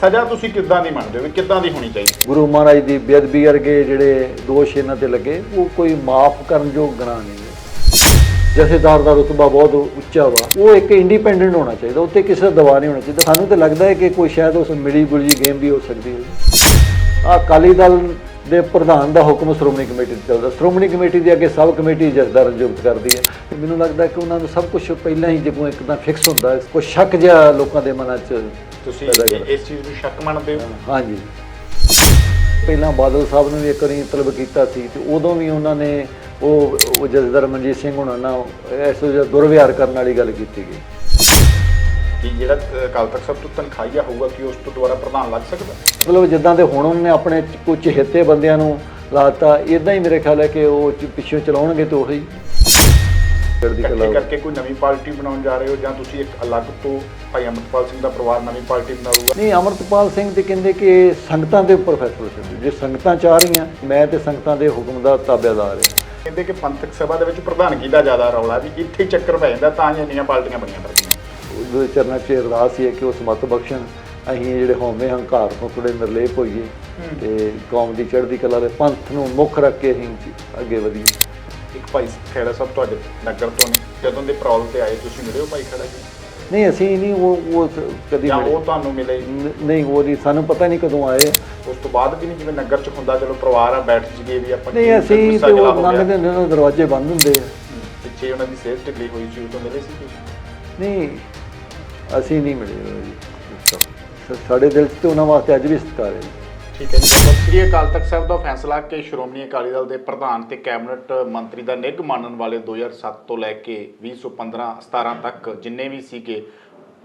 ਸਜ਼ਾ ਤੁਸੀਂ ਕਿੱਦਾਂ ਦੀ ਮੰਨਦੇ ਹੋ ਵੀ ਕਿੱਦਾਂ ਦੀ ਹੋਣੀ ਚਾਹੀਦੀ? ਗੁਰੂ ਮਹਾਰਾਜ ਦੀ ਬੇਅਦਬੀ ਵਰਗੇ ਜਿਹੜੇ ਦੋਸ਼ ਇਹਨਾਂ ਤੇ ਲੱਗੇ, ਉਹ ਕੋਈ ਮਾਫ ਕਰਨ ਯੋਗ ਗੁਨਾਹ ਨਹੀਂ ਹੈ। ਜਥੇਦਾਰ ਦਾ ਰੁਤਬਾ ਬਹੁਤ ਉੱਚਾ ਵਾ। ਉਹ ਇੱਕ ਇੰਡੀਪੈਂਡੈਂਟ ਹੋਣਾ ਚਾਹੀਦਾ, ਉੱਤੇ ਕਿਸੇ ਦਾ ਦਬਾਅ ਨਹੀਂ ਹੋਣਾ ਚਾਹੀਦਾ। ਸਾਨੂੰ ਤਾਂ ਲੱਗਦਾ ਹੈ ਕਿ ਕੋਈ ਸ਼ਾਇਦ ਉਸ ਮਿਲੀ ਗੁਲੀ ਗੇਮ ਵੀ ਹੋ ਸਕਦੀ ਹੈ ਆ ਅਕਾਲੀ ਦਲ ਦੇ ਪ੍ਰਧਾਨ ਦਾ ਹੁਕਮ ਸ਼੍ਰੋਮਣੀ ਕਮੇਟੀ ਤੇ ਚੱਲਦਾ। ਸ਼੍ਰੋਮਣੀ ਕਮੇਟੀ ਦੇ ਅੱਗੇ ਸਭ ਕਮੇਟੀ ਜਥੇਦਾਰ ਨਿਯੁਕਤ ਕਰਦੀ ਹੈ। ਤੇ ਮੈਨੂੰ ਲੱਗਦਾ ਕਿ ਉਹਨਾਂ ਨੂੰ ਸਭ ਕੁਝ ਪਹਿਲਾਂ ਹੀ ਜਦੋਂ ਇੱਕਦਮ ਫਿਕਸ ਹੁੰਦਾ ਹੈ, ਕੋਈ ਸ਼ੱਕ ਜਿਹਾ ਲੋਕਾਂ ਦੇ ਮਨਾਂ 'ਚ ਤੁਸੀਂ ਪੈਦਾ ਇਹ- ਕਰ- ਇਸ ਚੀਜ਼ ਨੂੰ ਸ਼ੱਕ ਮੰਨਦੇ ਹੋ? ਹਾਂਜੀ। ਪਹਿਲਾਂ ਬਾਦਲ ਸਾਹਿਬ ਨੂੰ ਵੀ ਇੱਕ ਵਾਰੀ ਤਲਬ ਕੀਤਾ ਸੀ ਤੇ ਉਦੋਂ ਵੀ ਉਹਨਾਂ ਨੇ ਉਹ ਉਹ ਜਥੇਦਾਰ ਮਨਜੀਤ ਸਿੰਘ ਹੁਣਾਂ ਨਾਲ ਐਸੋ ਜਿਹਾ ਦੁਰਵਿਹਾਰ ਕਰਨ ਵਾਲੀ ਗੱਲ ਕੀਤੀ ਗਈ। ਕਿ ਜਿਹੜਾ ਅ, ਅਕਾਲ ਤਖਤ ਸਾਹਿਬ ਤੋਂ ਤਨਖਾਹੀਆ ਹੋਊਗਾ ਕਿ ਉਸ ਤੋਂ ਦੁਬਾਰਾ ਪ੍ਰਧਾਨ ਲੱਗ ਸਕਦਾ? ਮਤਲਬ ਜਿੱਦਾਂ ਦੇ ਹੁਣ ਉਹਨਾਂ ਨੇ ਆਪਣੇ ਕੁਝ ਚਹੇਤੇ ਬੰਦਿਆਂ ਨੂੰ ਲਾਤਾ ਇਦਾਂ ਹੀ ਮੇਰੇ ਖਿਆਲ ਹੈ ਕਿ ਉਹ ਚ- ਪਿੱਛੋਂ ਚਲਾਉਣਗੇ ਤੇ ਉਹੀ। ਇਕੱਠੇ। ਕਰਕੇ ਕੋਈ ਨਵੀਂ ਪਾਰਟੀ ਬਣਾਉਣ ਜਾ ਰਹੇ ਹੋ ਜਾਂ ਤੁਸੀਂ ਇੱਕ ਅਲੱਗ ਤੋਂ ਭਾਈ ਅਮਰਪਾਲ ਸਿੰਘ ਦਾ ਪਰਿਵਾਰ ਨਵੀਂ ਪਾਰਟੀ ਬਣਾਊਗਾ? ਨਹੀਂ ਅਮਰਤਪਾਲ ਸਿੰਘ ਤੇ ਕਹਿੰਦੇ ਕਿ ਇਹ ਸੰਗਤਾਂ ਦੇ ਉੱਪਰ ਫੈਸਲਾ ਛੱਡੋ ਜੇ ਸੰਗਤਾਂ ਚਾਹ ਰਹੀਆਂ ਮੈਂ ਤੇ ਸੰਗਤਾਂ ਦੇ ਹੁਕਮ ਦਾ ਤਾਬੇਦਾਰ ਹਾਂ। ਕਹਿੰਦੇ ਕਿ ਪੰਥਕ ਸਭਾ ਦੇ ਵਿੱਚ ਪ੍ਰਧਾਨਗੀ ਦਾ ਜ਼ਿਆਦਾ ਰੌਲਾ ਵੀ ਇੱਥੇ ਹੀ ਚੱਕਰ ਪੈ ਜਾਂਦਾ ਤਾਂ ਹੀ ਇੰਨੀਆਂ ਪਾਰਟੀਆਂ ਬਣੀਆਂ ਫਿਰਦੀਆਂ। ਉਹਦੇ ਚਰਨਾਂ 'ਚ ਅਰਦਾਸ ਹੀ ਹੈ ਕਿ ਉਸ ਮਤ ਬਖਸ਼ਣ। ਅਸੀਂ ਜਿਹੜੇ ਹਉਮੈ ਹੰਕਾਰ ਤੋਂ ਥੋੜੇ ਨਿਰਲੇਪ ਹੋਈਏ ਤੇ ਕੌਮ ਦੀ ਚੜ੍ਹਦੀ ਕਲਾ ਦੇ ਪੰਥ ਨੂੰ ਮੁੱਖ ਰੱਖ ਕੇ ਅਸੀਂ ਅੱਗੇ ਵਧੀਏ। ਇੱਕ ਭਾਈ ਖੇੜਾ ਸਾਹਿਬ ਤੁਹਾਡੇ ਨਗਰ ਤੋਂ ਨੇ ਜਦੋਂ ਦੇ ਪ੍ਰੋਲ ਤੇ ਆਏ ਤੁਸੀਂ ਮਿਲੇ ਹੋ ਭਾਈ ਖੇੜਾ ਜੀ? ਨਹੀਂ ਅਸੀਂ ਨਹੀਂ ਉਹ ਉਹ ਕਦੀ ਜਾਂ। ਉਹ ਤੁਹਾਨੂੰ ਮਿਲੇ ਨ- ਨਹੀਂ ਉਹ ਨਹੀਂ ਸਾਨੂੰ ਪਤਾ ਨਹੀਂ ਕਦੋਂ ਆਏ ਉਸ ਤੋਂ ਬਾਅਦ ਵੀ ਨਹੀਂ ਜਿਵੇਂ ਨਗਰ ਚ ਹੁੰਦਾ ਚਲੋ ਪਰਿਵਾਰ ਆ ਬੈਠ ਜੀਏ ਵੀ ਆਪਾਂ ਨਹੀਂ ਕੀ ਅਸੀਂ ਗੁੱਸਾ ਤੇ ਗਿਲਾ ਉਹ ਹੋ ਗਿਆ। ਦੇ ਦਰਵਾਜ਼ੇ ਬੰਦ ਹੁੰਦੇ ਆ। ਪਿੱਛੇ ਉਹਨਾਂ ਦੀ ਸਿਹਤ ਢਿੱਲੀ ਹੋਈ ਸੀ ਉਦੋਂ ਮਿਲੇ ਸੀ ਤੁਸੀਂ? ਨਹੀਂ ਅਸੀਂ ਨਹੀਂ ਮਿਲੇ। ਜੀ ਸਾ- ਸਾਡੇ ਦਿਲ 'ਚ ਤੇ ਉਹਨਾਂ ਵਾਸਤੇ ਅੱਜ ਵੀ ਸਤਿਕਾਰ ਹੈ। ਠੀਕ ਹੈ ਜੀ। ਬਾਬਾ ਸ੍ਰੀ ਅਕਾਲ ਤਖਤ ਸਾਹਿਬ ਦਾ ਫੈਸਲਾ ਕਿ ਸ਼੍ਰੋਮਣੀ ਅਕਾਲੀ ਦਲ ਦੇ ਪ੍ਰਧਾਨ ਤੇ ਕੈਬਨਿਟ ਮੰਤਰੀ ਦਾ ਨਿੱਘ ਮੰਨਣ ਵਾਲੇ 2007 ਤੋਂ ਲੈ ਕੇ 2015 17 ਤੱਕ ਜਿੰਨੇ ਵੀ ਸੀਗੇ,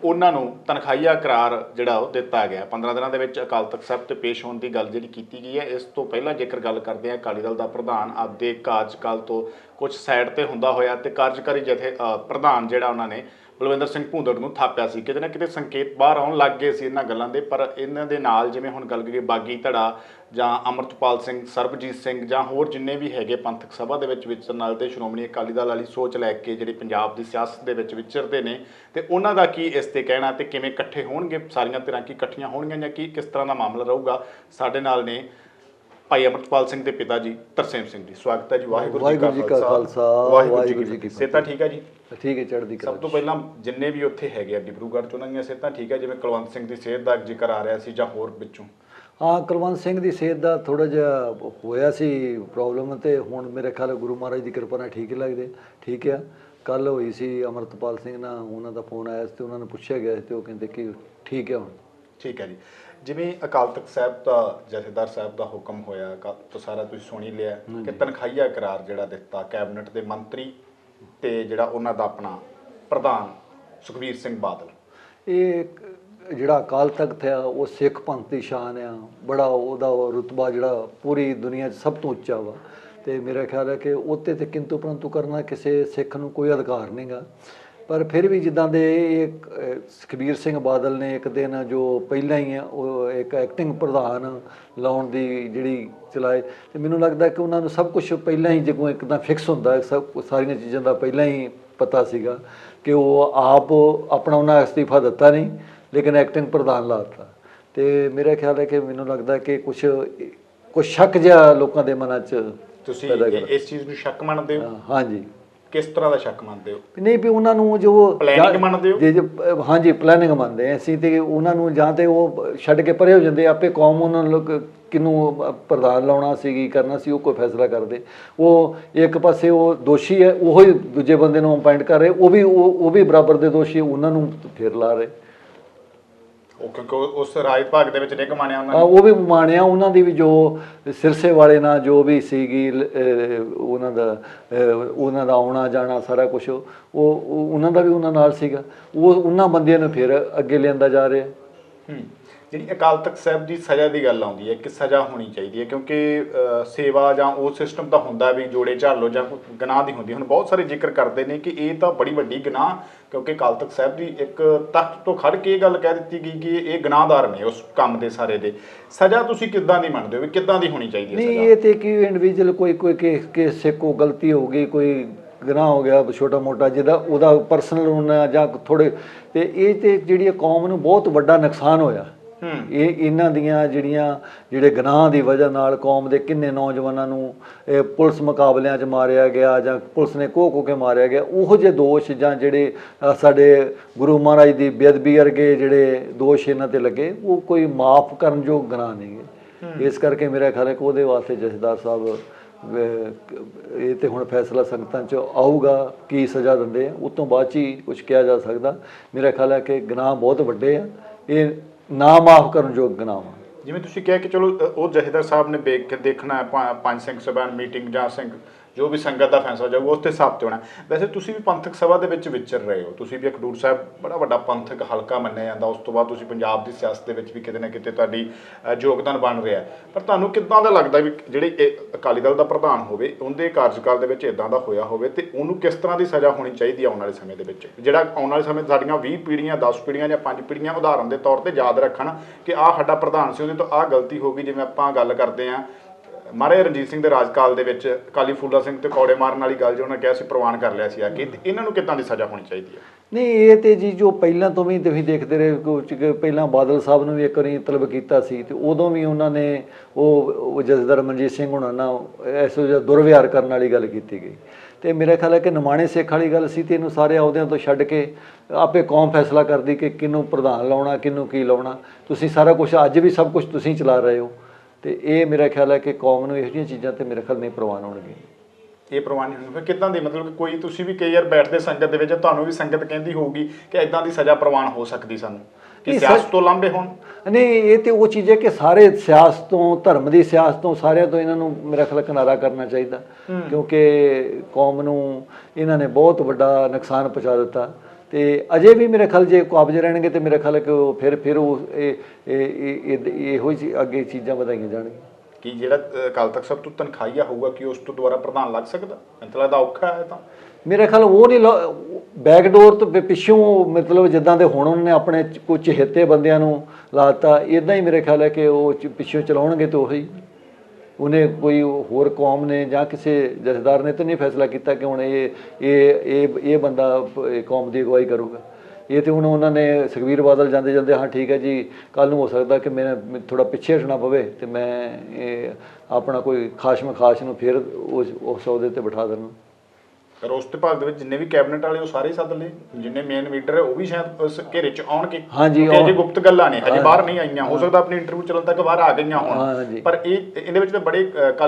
ਉਹਨਾਂ ਨੂੰ ਤਨਖਾਹੀਆ ਕਰਾਰ ਜਿਹੜਾ ਉਹ ਦਿੱਤਾ ਗਿਆ। 15 ਦਿਨਾਂ ਦੇ ਵਿੱਚ ਅਕਾਲ ਤਖਤ ਸਾਹਿਬ ਤੇ ਪੇਸ਼ ਹੋਣ ਦੀ ਗੱਲ ਜਿਹੜੀ ਕੀਤੀ ਗਈ ਹੈ, ਇਸ ਤੋਂ ਪਹਿਲਾਂ ਜੇਕਰ ਗੱਲ ਕਰਦੇ ਹਾਂ, ਅਕਾਲੀ ਦਲ ਦਾ ਪ੍ਰਧਾਨ ਆਪਦੇ ਕਾਰਜਕਾਲ ਤੋਂ ਕੁਝ ਸਾਈਡ ਤੇ ਹੁੰਦਾ ਹੋਇਆ ਤੇ ਕਾਰਜਕਾਰੀ ਜਥੇ ਪ੍ਰਧਾਨ ਜਿਹੜਾ ਉਹਨਾਂ ਨੇ ਬਲਵਿੰਦਰ ਸਿੰਘ ਭੂੰਦੜ ਨੂੰ ਥਾਪਿਆ ਸੀ। ਕਿਤੇ ਨਾ ਕਿਤੇ ਸੰਕੇਤ ਬਾਹਰ ਆਉਣ ਲੱਗ ਗਏ ਸੀ ਇਹਨਾਂ ਗੱਲਾਂ ਦੇ ਪਰ ਇਹਨਾਂ ਦੇ ਨਾਲ ਜਿਵੇਂ ਹੁਣ ਗੱਲ ਕਰੀਏ ਬਾਗੀ ਧੜਾ ਜਾਂ ਅਮਰਤਪਾਲ ਸਿੰਘ ਸਰਬਜੀਤ ਸਿੰਘ ਜਾਂ ਹੋਰ ਜਿੰਨੇ ਵੀ ਹੈਗੇ ਪੰਥਕ ਸਭਾ ਦੇ ਵਿੱਚ ਵਿਚਰਨ ਨਾਲ ਤੇ ਸ਼੍ਰੋਮਣੀ ਅਕਾਲੀ ਦਲ ਵਾਲੀ ਸੋਚ ਲੈ ਕੇ ਜਿਹੜੇ ਪੰਜਾਬ ਦੀ ਸਿਆਸਤ ਦੇ ਵਿੱਚ ਵਿਚਰਦੇ ਨੇ ਤੇ ਉਹਨਾਂ ਦਾ ਕੀ ਇਸ ਤੇ ਕਹਿਣਾ ਤੇ ਕਿਵੇਂ ਇਕੱਠੇ ਹੋਣਗੇ? ਸਾਰੀਆਂ ਧਿਰਾਂ ਕੀ ਇਕੱਠੀਆਂ ਹੋਣਗੀਆਂ ਜਾਂ ਕੀ ਕਿਸ ਤਰ੍ਹਾਂ ਦਾ ਮਾਮਲਾ ਰਹੂਗਾ? ਸਾਡੇ ਨਾਲ ਨੇ ਭਾਈ ਅਮਰਤਪਾਲ ਸਿੰਘ ਦੇ ਪਿਤਾ ਜੀ ਤਰਸੇਮ ਸਿੰਘ ਜੀ। ਸਵਾਗਤ ਹੈ ਜੀ। ਵਾਹਿਗੁਰੂ ਜੀ ਕਾ ਖਾਲਸਾ, ਵਾਹਿਗੁਰੂ ਜੀ ਕੀ ਫਤਿਹ। ਸਿਹਤਾਂ ਠੀਕ ਹੈ ਜੀ? ਠੀਕ ਹੈ ਚੜ੍ਹਦੀ ਕਲਾ ਸਭ ਤੋਂ ਪਹਿਲਾਂ ਜਿੰਨੇ ਵੀ ਉੱਥੇ ਹੈਗੇ ਆ ਡਿਬਰੂਗੜ੍ਹ ਚ ਉਹਨਾਂ ਦੀਆਂ ਸਿਹਤਾਂ ਠੀਕ ਹੈ ਜਿਵੇਂ ਕੁਲਵੰਤ ਸਿੰਘ ਦੀ ਸਿਹਤ ਦਾ ਜ਼ਿਕਰ ਆ ਰਿਹਾ ਸੀ ਜਾਂ ਹੋਰ ਵਿੱਚੋਂ ਹਾਂ ਕੁਲਵੰਤ ਸਿੰਘ ਦੀ ਸਿਹਤ ਦਾ ਥੋੜਾ ਜਿਹਾ ਹੋਇਆ ਸੀ ਪ੍ਰੋਬਲਮ ਤੇ ਹੁਣ ਮੇਰੇ ਖਿਆਲ ਗੁਰੂ ਮਹਾਰਾਜ ਦੀ ਕਿਰਪਾ ਨਾਲ ਠੀਕ ਹੀ ਲੱਗਦੇ ਠੀਕ ਆ। ਕੱਲ ਹੋਈ ਸੀ ਅਮਰਤਪਾਲ ਸਿੰਘ ਨਾਲ ਉਹਨਾਂ ਦਾ ਫੋਨ ਆਇਆ ਸੀ ਤੇ ਉਹਨਾਂ ਨੂੰ ਪੁੱਛਿਆ ਗਿਆ ਸੀ ਤੇ ਉਹ ਕਹਿੰਦੇ ਕਿ ਠੀਕ ਹੈ ਹੁਣ। ਠੀਕ ਹੈ ਜੀ। ਜਿਵੇਂ ਅਕਾਲ ਤਖਤ ਸਾਹਿਬ ਦਾ ਜਥੇਦਾਰ ਸਾਹਿਬ ਦਾ ਹੁਕਮ ਹੋਇਆ ਤੋਂ ਸਾਰਾ ਤੁਸੀਂ ਸੁਣੀ ਲਿਆ ਕਿ ਤਨਖਾਹੀਆ ਕਰਾਰ ਜਿਹੜਾ ਦਿੱਤਾ ਕੈਬਨਿਟ ਦੇ ਮੰਤਰੀ ਤੇ ਜਿਹੜਾ ਉਹਨਾਂ ਦਾ ਆਪਣਾ ਪ੍ਰਧਾਨ ਸੁਖਬੀਰ ਸਿੰਘ ਬਾਦਲ। ਇਹ ਜਿਹੜਾ ਅਕਾਲ ਤਖਤ ਹੈ, ਉਹ ਸਿੱਖ ਪੰਥ ਦੀ ਸ਼ਾਨ ਆ ਬੜਾ ਉਹਦਾ ਰੁਤਬਾ ਜਿਹੜਾ ਪੂਰੀ ਦੁਨੀਆ 'ਚ ਸਭ ਤੋਂ ਉੱਚਾ ਵਾ। ਤੇ ਮੇਰਾ ਖਿਆਲ ਹੈ ਕਿ ਉੱਤੇ ਤੇ ਕਿੰਤੂ ਪਰੰਤੂ ਕਰਨਾ ਕਿਸੇ ਸਿੱਖ ਨੂੰ ਕੋਈ ਅਧਿਕਾਰ ਨਹੀਂਗਾ ਪਰ ਫਿਰ ਵੀ ਜਿੱਦਾਂ ਦੇ ਅਹ, ਸੁਖਬੀਰ ਸਿੰਘ ਬਾਦਲ ਨੇ ਇੱਕ ਦਿਨ ਜੋ ਪਹਿਲਾਂ ਹੀ ਉਹ ਇੱਕ ਐਕਟਿੰਗ ਪ੍ਰਧਾਨ ਲਾਉਣ ਦੀ ਜਿਹੜੀ ਚਲਾਏ ਤੇ ਮੈਨੂੰ ਲੱਗਦਾ ਕਿ ਉਹਨਾਂ ਨੂੰ ਸਭ ਕੁਝ ਪਹਿਲਾਂ ਹੀ ਜਦੋਂ ਇੱਕਦਮ ਫਿਕਸ ਹੁੰਦਾ ਸਭ ਸਾਰੀਆਂ ਚੀਜ਼ਾਂ ਦਾ ਪਹਿਲਾਂ ਹੀ ਪਤਾ ਸੀਗਾ ਕਿ ਉਹ ਆਪ ਆਪਣਾ ਉਹਨਾਂ ਅਸਤੀਫਾ ਦਿੱਤਾ ਨਹੀਂ ਲੇਕਿਨ ਐਕਟਿੰਗ ਪ੍ਰਧਾਨ ਲਾਤਾ ਤੇ ਮੇਰਾ ਖਿਆਲ ਹੈ ਕਿ ਮੈਨੂੰ ਲੱਗਦਾ ਕਿ ਕੁਝ ਕੁਝ ਸ਼ੱਕ ਜਿਹਾ ਲੋਕਾਂ ਦੇ ਮਨਾਂ 'ਚ ਤੁਸੀਂ ਇਸ ਚੀਜ਼ ਨੂੰ ਸ਼ੱਕ ਮੰਨਦੇ ਹੋ ਹਾਂਜੀ। ਕਿਸ ਤਰ੍ਹਾਂ ਦਾ ਸ਼ੱਕ ਮੰਨਦੇ ਹੋ? ਨਹੀਂ ਵੀ ਉਹਨਾਂ ਨੂੰ ਜੋ Planning ਮੰਨਦੇ ਹੋ? ਜੇ ਜੇ ਹਾਂਜੀ ਪਲੈਨਿੰਗ ਮੰਨਦੇ ਹਾਂ ਅਸੀਂ ਤੇ ਉਹਨਾਂ ਨੂੰ ਜਾਂ ਤੇ ਉਹ ਛੱਡ ਕੇ ਪਰੇ ਹੋ ਜਾਂਦੇ ਆਪੇ ਕੌਮ ਉਹਨਾਂ ਲੋਕ ਕਿਨੂੰ ਪ੍ਰਧਾਨ ਲਾਉਣਾ ਸੀਗੀ ਕਰਨਾ ਸੀ ਉਹ ਕੋਈ ਫੈਸਲਾ ਕਰਦੇ। ਉਹ ਇੱਕ ਪਾਸੇ ਉਹ ਦੋਸ਼ੀ ਹੈ ਉਹ ਹੀ ਦੂਜੇ ਬੰਦੇ ਨੂੰ ਅਪਾਇੰਟ ਕਰ ਰਹੇ ਉਹ ਵੀ ਉਹ ਵੀ ਬਰਾਬਰ ਦੇ ਦੋਸ਼ੀ ਉਹਨਾਂ ਨੂੰ ਫੇਰ ਲਾ ਰਹੇ। ਉਹ ਕਿਉਂਕਿ ਉਸ ਰਾਜ ਭਾਗ ਦੇ ਵਿੱਚ ਨਿੱਘ ਮਾਣਿਆ ਉਹਨਾਂ ਨੇ? ਉਹ ਵੀ ਮਾਣਿਆ ਉਹਨਾਂ ਦੀ ਵੀ ਜੋ ਸਿਰਸੇ ਵਾਲੇ ਨਾਲ ਜੋ ਵੀ ਸੀਗੀ ਉਹਨਾਂ ਦਾ ਉਹਨਾਂ ਦਾ ਆਉਣਾ ਜਾਣਾ ਸਾਰਾ ਕੁਝ ਉਹ ਉਹ- ਉਹਨਾਂ ਦਾ ਵੀ ਉਹਨਾਂ ਨਾਲ ਸੀਗਾ। ਉਹ ਉਹਨਾਂ ਬੰਦਿਆਂ ਨੂੰ ਫਿਰ ਅੱਗੇ ਲਿਆਂਦਾ ਜਾ ਰਿਹਾ। ਹੂੰ। ਜਿਹੜੀ ਅਕਾਲ ਤਖਤ ਸਾਹਿਬ ਦੀ ਸਜ਼ਾ ਦੀ ਗੱਲ ਆਉਂਦੀ ਹੈ ਕਿ ਸਜ਼ਾ ਹੋਣੀ ਚਾਹੀਦੀ ਹੈ ਕਿਉਂਕਿ ਸੇਵਾ ਜਾਂ ਉਹ ਸਿਸਟਮ ਤਾਂ ਹੁੰਦਾ ਵੀ ਜੋੜੇ ਝਾੜ ਲਓ ਜਾਂ ਗੁਨਾਹ ਦੀ ਹੁੰਦੀ। ਹੁਣ ਬਹੁਤ ਸਾਰੇ ਜ਼ਿਕਰ ਕਰਦੇ ਨੇ ਕਿ ਇਹ ਤਾਂ ਬੜੀ ਵੱਡੀ ਗੁਨਾਹ ਕਿਉਂਕਿ ਅਕਾਲ ਤਖਤ ਸਾਹਿਬ ਦੀ ਇੱਕ ਤਖਤ ਤੋਂ ਖੜ ਕੇ ਇਹ ਗੱਲ ਕਹਿ ਦਿੱਤੀ ਗਈ ਕਿ ਇਹ ਗੁਨਾਹਦਾਰ ਨੇ ਉਸ ਕੰਮ ਦੇ ਸਾਰੇ ਦੇ। ਸਜ਼ਾ ਤੁਸੀਂ ਕਿੱਦਾਂ ਦੀ ਮੰਨਦੇ ਹੋ ਵੀ ਕਿੱਦਾਂ ਦੀ ਹੋਣੀ ਚਾਹੀਦੀ ਹੈ ਨਹੀਂ ਸਜ਼ਾ? ਇਹ ਤੇ ਕਿ ਇੰਡੀਵਿਜੂਅਲ ਕੋਈ ਕੋਈ ਕੇਸ ਕੇਸ ਕੋ ਗਲਤੀ ਹੋ ਗਈ ਕੋਈ ਗੁਨਾਹ ਹੋ ਗਿਆ ਛੋਟਾ ਮੋਟਾ ਜਿਹਦਾ ਉਹਦਾ ਪਰਸਨਲ ਹੋਣਾ ਜਾਂ ਥੋੜੇ ਤੇ ਇਹ ਤੇ ਜਿਹੜੀ ਕੌਮ ਨੂੰ ਬਹੁਤ ਵੱਡਾ ਨੁਕਸਾਨ ਹੋਇਆ। ਇਹ ਇਹਨਾਂ ਦੀਆਂ ਜਿਹੜੀਆਂ ਜਿਹੜੇ ਗੁਨਾਹ ਦੀ ਵਜ੍ਹਾ ਨਾਲ ਕੌਮ ਦੇ ਕਿੰਨੇ ਨੌਜਵਾਨਾਂ ਨੂੰ ਇਹ ਪੁਲਿਸ ਮੁਕਾਬਲਿਆਂ 'ਚ ਮਾਰਿਆ ਗਿਆ ਜਾਂ ਪੁਲਿਸ ਨੇ ਕੋਹ ਕੋਹ ਕੇ ਮਾਰਿਆ ਗਿਆ ਉਹੋ ਜਿਹੇ ਦੋਸ਼ ਜਾਂ ਜਿਹੜੇ ਸਾਡੇ ਗੁਰੂ ਮਹਾਰਾਜ ਦੀ ਬੇਅਦਬੀ ਵਰਗੇ ਜਿਹੜੇ ਦੋਸ਼ ਇਹਨਾਂ ਤੇ ਲੱਗੇ ਉਹ ਕੋਈ ਮਾਫ ਕਰਨ ਯੋਗ ਗੁਨਾਹ ਨਹੀਂਗੇ ਇਸ ਕਰਕੇ ਮੇਰਾ ਖਿਆਲ ਹੈ ਕਿ ਉਹਦੇ ਵਾਸਤੇ ਜਥੇਦਾਰ ਸਾਹਿਬ ਇਹ ਤੇ ਹੁਣ ਫੈਸਲਾ ਸੰਗਤਾਂ 'ਚ ਆਊਗਾ ਕੀ ਸਜ਼ਾ ਦਿੰਦੇ ਆ ਉਸ ਤੋਂ ਬਾਅਦ ਹੀ ਕੁਝ ਕਿਹਾ ਜਾ ਸਕਦਾ। ਮੇਰਾ ਖਿਆਲ ਹੈ ਕਿ ਗੁਨਾਹ ਬਹੁਤ ਵੱਡੇ ਆ। ਇਹ ਨਾ ਮਾਫ ਕਰਨ ਯੋਗ ਗੁਨਾਹ ਜਿਵੇਂ ਤੁਸੀਂ ਕਿਹਾ ਕਿ ਚਲੋ ਅ, ਉਹ ਜਥੇਦਾਰ ਸਾਹਿਬ ਨੇ ਵੇਖ ਕੇ ਦੇਖਣਾ ਹੈ ਪੰ- ਪੰਜ ਸਿੰਘ ਸਭਾ ਮੀਟਿੰਗ ਜਾਂ ਸਿੰਘ ਜੋ ਵੀ ਸੰਗਤ ਦਾ ਫੈਸਲਾ ਜਾਊਗਾ, ਉਸ ਤੇ ਹਿਸਾਬ ਤੇ ਹੋਣਾ। ਵੈਸੇ ਤੁਸੀਂ ਵੀ ਪੰਥਕ ਸਭਾ ਦੇ ਵਿੱਚ ਵਿਚਰ ਰਹੇ ਹੋ। ਤੁਸੀਂ ਵੀ ਅਖਡੂਰ ਸਾਹਿਬ ਬੜਾ ਵੱਡਾ ਪੰਥਕ ਹਲਕਾ ਮੰਨਿਆ ਜਾਂਦਾ। ਉਸ ਤੋਂ ਬਾਅਦ ਤੁਸੀਂ ਪੰਜਾਬ ਦੀ ਸਿਆਸਤ ਦੇ ਵਿੱਚ ਵੀ ਕਿਤੇ ਨਾ ਕਿਤੇ ਤੁਹਾਡੀ ਯੋਗਦਾਨ ਬਣ ਰਿਹਾ ਪਰ ਤੁਹਾਨੂੰ ਕਿੱਦਾਂ ਦਾ ਲੱਗਦਾ ਵੀ ਜਿਹੜੇ ਇਹ ਅਕਾਲੀ ਦਲ ਦਾ ਪ੍ਰਧਾਨ ਹੋਵੇ, ਉਹਦੇ ਕਾਰਜਕਾਲ ਦੇ ਵਿੱਚ ਇਦਾਂ ਦਾ ਹੋਇਆ ਹੋਵੇ ਤੇ ਉਹਨੂੰ ਕਿਸ ਤਰ੍ਹਾਂ ਦੀ ਸਜ਼ਾ ਹੋਣੀ ਚਾਹੀਦੀ ਹੈ ਆਉਣ ਵਾਲੇ ਸਮੇਂ ਦੇ ਵਿੱਚ? ਜਿਹੜਾ ਆਉਣ ਵਾਲੇ ਸਮੇਂ 'ਚ ਸਾਡੀਆਂ 20 ਪੀੜ੍ਹੀਆਂ 10 ਪੀੜ੍ਹੀਆਂ ਜਾਂ 5 ਪੀੜ੍ਹੀਆਂ, ਉਦਾਹਰਨ ਦੇ ਤੌਰ ਤੇ ਯਾਦ ਰੱਖਣ ਕਿ ਆਹ ਸਾਡਾ ਪ੍ਰਧਾਨ ਸੀ, ਉਹਦੇ ਤੋਂ ਆਹ ਗਲਤੀ ਹੋ ਗਈ। ਜਿਵੇਂ ਆਪਾਂ ਗੱਲ ਕਰਦੇ ਆਂ ਮਹਾਰਾਜਾ ਰਣਜੀਤ ਸਿੰਘ ਦੇ ਰਾਜਕਾਲ ਦੇ ਵਿੱਚ ਕਾਲੀ ਫੂਲਾ ਸਿੰਘ ਤੇ ਕੌੜੇ ਮਾਰਨ ਵਾਲੀ ਗੱਲ ਜੋ ਉਹਨਾਂ ਕਿਹਾ ਸੀ, ਪ੍ਰਵਾਨ ਕਰ ਲਿਆ ਸੀ ਆ ਕੇ। ਇਹਨਾਂ ਨੂੰ ਕਿੱਦਾਂ ਦੀ ਸਜ਼ਾ ਹੋਣੀ ਚਾਹੀਦੀ ਹੈ? ਨਹੀਂ, ਇਹ ਤੇ ਜੀ ਜੋ ਪਹਿਲਾਂ ਤੋਂ ਵੀ ਤੁਸੀਂ ਦੇਖਦੇ ਰਹੇ ਕੁਝ ਪਹਿਲਾਂ ਬਾਦਲ ਸਾਹਿਬ ਨੂੰ ਵੀ ਇੱਕ ਵਾਰੀ ਤਲਬ ਕੀਤਾ ਸੀ ਤੇ ਉਦੋਂ ਵੀ ਉਹਨਾਂ ਨੇ ਉਹ ਉਹ ਜਥੇਦਾਰ ਮਨਜੀਤ ਸਿੰਘ ਹੁਣਾਂ ਨਾਲ ਐਸੋ ਜਿਹਾ ਦੁਰਵਿਹਾਰ ਕਰਨ ਵਾਲੀ ਗੱਲ ਕੀਤੀ ਗਈ। ਤੇ ਮੇਰਾ ਖਿਆਲ ਹੈ ਕਿ ਨਿਮਾਣੇ ਸਿੱਖ ਵਾਲੀ ਗੱਲ ਸੀ ਤੇ ਇਹਨੂੰ ਸਾਰੇ ਅਹੁਦਿਆਂ ਤੋਂ ਛੱਡ ਕੇ ਆਪੇ ਕੌਮ ਫੈਸਲਾ ਕਰਦੀ ਕਿ ਕਿਹਨੂੰ ਪ੍ਰਧਾਨ ਲਾਉਣਾ, ਕਿਹਨੂੰ ਕੀ ਲਾਉਣਾ। ਤੁਸੀਂ ਸਾਰਾ ਕੁਝ ਅੱਜ ਵੀ ਸਭ ਕੁਝ ਤੁਸੀਂ ਚਲਾ ਰਹੇ ਹੋ। ਤੇ ਇਹ ਮੇਰਾ ਖਿਆਲ ਹੈ ਕਿ ਕੌਮ ਨੂੰ ਇਹੋ ਜਿਹੀਆਂ ਚੀਜ਼ਾਂ ਤੇ ਮੇਰੇ ਖਿਆਲ ਨਹੀਂ ਪ੍ਰਵਾਨ ਹੋਣਗੇ। ਇਹ ਪ੍ਰਵਾਨ ਨਹੀਂ ਹੋਣੀ ਫਿਰ ਕਿੱਦਾਂ ਦੀ ਮਤਲਬ ਕਿ ਕੋਈ ਤੁਸੀਂ ਵੀ ਕਈ ਵਾਰ ਬੈਠਦੇ ਸੰਗਤ ਦੇ ਵਿੱਚ ਤੁਹਾਨੂੰ ਵੀ ਸੰਗਤ ਕਹਿੰਦੀ ਹੋਊਗੀ ਕਿ ਇਦਾਂ ਦੀ ਸਜ਼ਾ ਪ੍ਰਵਾਨ ਹੋ ਸਕਦੀ ਸਾਨੂੰ ਕਿ ਸਿਆਸਤ ਤੋਂ ਲਾਂਭੇ ਹੋਣ। ਨਹੀਂ ਇਹ ਤੇ ਉਹ ਚੀਜ਼ ਹੈ ਕਿ ਸਾਰੇ ਸਿਆਸਤ ਤੋਂ ਧਰਮ ਦੀ ਸਿਆਸਤ ਤੋਂ ਸਾਰਿਆਂ ਤੋਂ ਇਹਨਾਂ ਨੂੰ ਮੇਰਾ ਖਿਆਲ ਕਿਨਾਰਾ ਕਰਨਾ ਚਾਹੀਦਾ। ਕਿਉਂਕਿ ਕੌਮ ਨੂੰ ਇਹਨਾਂ ਨੇ ਬਹੁਤ ਵੱਡਾ ਨੁਕਸਾਨ ਪਹੁੰਚਾ ਦਿੱਤਾ। ਤੇ ਅਜੇ ਵੀ ਮੇਰੇ ਖਿਆਲ ਜੇ ਕਾਬਜ ਰਹਿਣਗੇ ਤੇ ਮੇਰੇ ਖਿਆਲ ਕਿ ਉਹ ਫਿਰ ਫਿਰ ਉਹ ਇਹ ਹੀ ਅੱਗੇ ਚੀਜ਼ਾਂ ਵਧਾਈਆਂ ਜਾਣਗੀਆਂ। ਕਿ ਜਿਹੜਾ ਅਕਾਲ ਤਖਤ ਸਾਹਿਬ ਤੋਂ ਤਨਖਾਹੀਆ ਹੋਊਗਾ ਕਿ ਉਸ ਤੋਂ ਦੁਬਾਰਾ ਪ੍ਰਧਾਨ ਲੱਗ ਸਕਦਾ? ਮੈਨੂੰ ਤਾਂ ਲੱਗਦਾ ਔਖਾ ਹੈ ਤਾਂ। ਮੇਰੇ ਖਿਆਲ ਉਹ ਨਹੀਂ ਬੈਕਡੋਰ ਤੋਂ ਪਿੱਛੋਂ ਮਤਲਬ ਜਿੱਦਾਂ ਦੇ ਹੁਣ ਉਹਨਾਂ ਨੇ ਆਪਣੇ ਕੁਝ ਹਿੱਤੇ ਬੰਦਿਆਂ ਨੂੰ ਲਾਤਾ ਇਦਾਂ ਹੀ ਮੇਰੇ ਖਿਆਲ ਹੈ ਕਿ ਉਹ ਪਿੱਛੋਂ ਚਲਾਉਣਗੇ ਤੇ ਉਹੀ। ਉਹਨੇ ਕੋਈ ਹੋਰ ਕੌਮ ਨੇ ਜਾਂ ਕਿਸੇ ਜਥੇਦਾਰ ਨੇ ਤਾਂ ਨਹੀਂ ਫੈਸਲਾ ਕੀਤਾ ਕਿ ਹੁਣ ਇਹ ਇਹ ਇਹ ਇਹ ਬੰਦਾ ਕੌਮ ਦੀ ਅਗਵਾਈ ਕਰੂਗਾ। ਇਹ ਤੇ ਹੁਣ ਉਹਨਾਂ ਨੇ ਸੁਖਬੀਰ ਬਾਦਲ ਜਾਂਦੇ ਜਾਂਦੇ, ਹਾਂ ਠੀਕ ਹੈ ਜੀ ਕੱਲ ਨੂੰ ਹੋ ਸਕਦਾ ਕਿ ਮੈਂ ਥੋੜਾ ਪਿੱਛੇ ਹਟਣਾ ਪਵੇ ਤੇ ਮੈਂ ਇਹ ਆਪਣਾ ਕੋਈ ਖਾਸ਼ਮ ਖਾਸ਼ ਨੂੰ ਫਿਰ ਉਸ ਉਸ ਅਹੁਦੇ ਤੇ ਬਿਠਾ ਦੇਣਾ। ਪਰ ਉਸ ਤੇ ਭਾਗ ਦੇ ਵਿੱਚ ਜਿੰਨੇ ਵੀ ਕੈਬਨਿਟ ਵਾਲੇ ਉਹ ਸਾਰੇ ਹੀ ਸੱਦ ਲਏ। ਜਿੰਨੇ ਮੇਨ ਲੀਡਰ ਹੈ ਉਹ ਵੀ ਸ਼ਾਇਦ ਉਸ ਘੇਰੇ 'ਚ ਆਉਣਗੇ। ਹਾਂਜੀ, ਅਜੇ ਆਉਣ- ਗੁਪਤ ਗੱਲਾਂ ਨੇ ਹਜੇ ਬਾਹਰ ਨਹੀਂ ਆਈਆਂ। ਹੋ ਸਕਦਾ ਆਪਣੀ ਇੰਟਰਵਿਊ ਚੱਲਣ ਤੱਕ ਬਾਹਰ ਆ ਗਈਆਂ ਹੋਣ। ਪਰ ਇਹ ਇਹਦੇ ਵਿੱਚ ਤਾਂ ਬੜੇ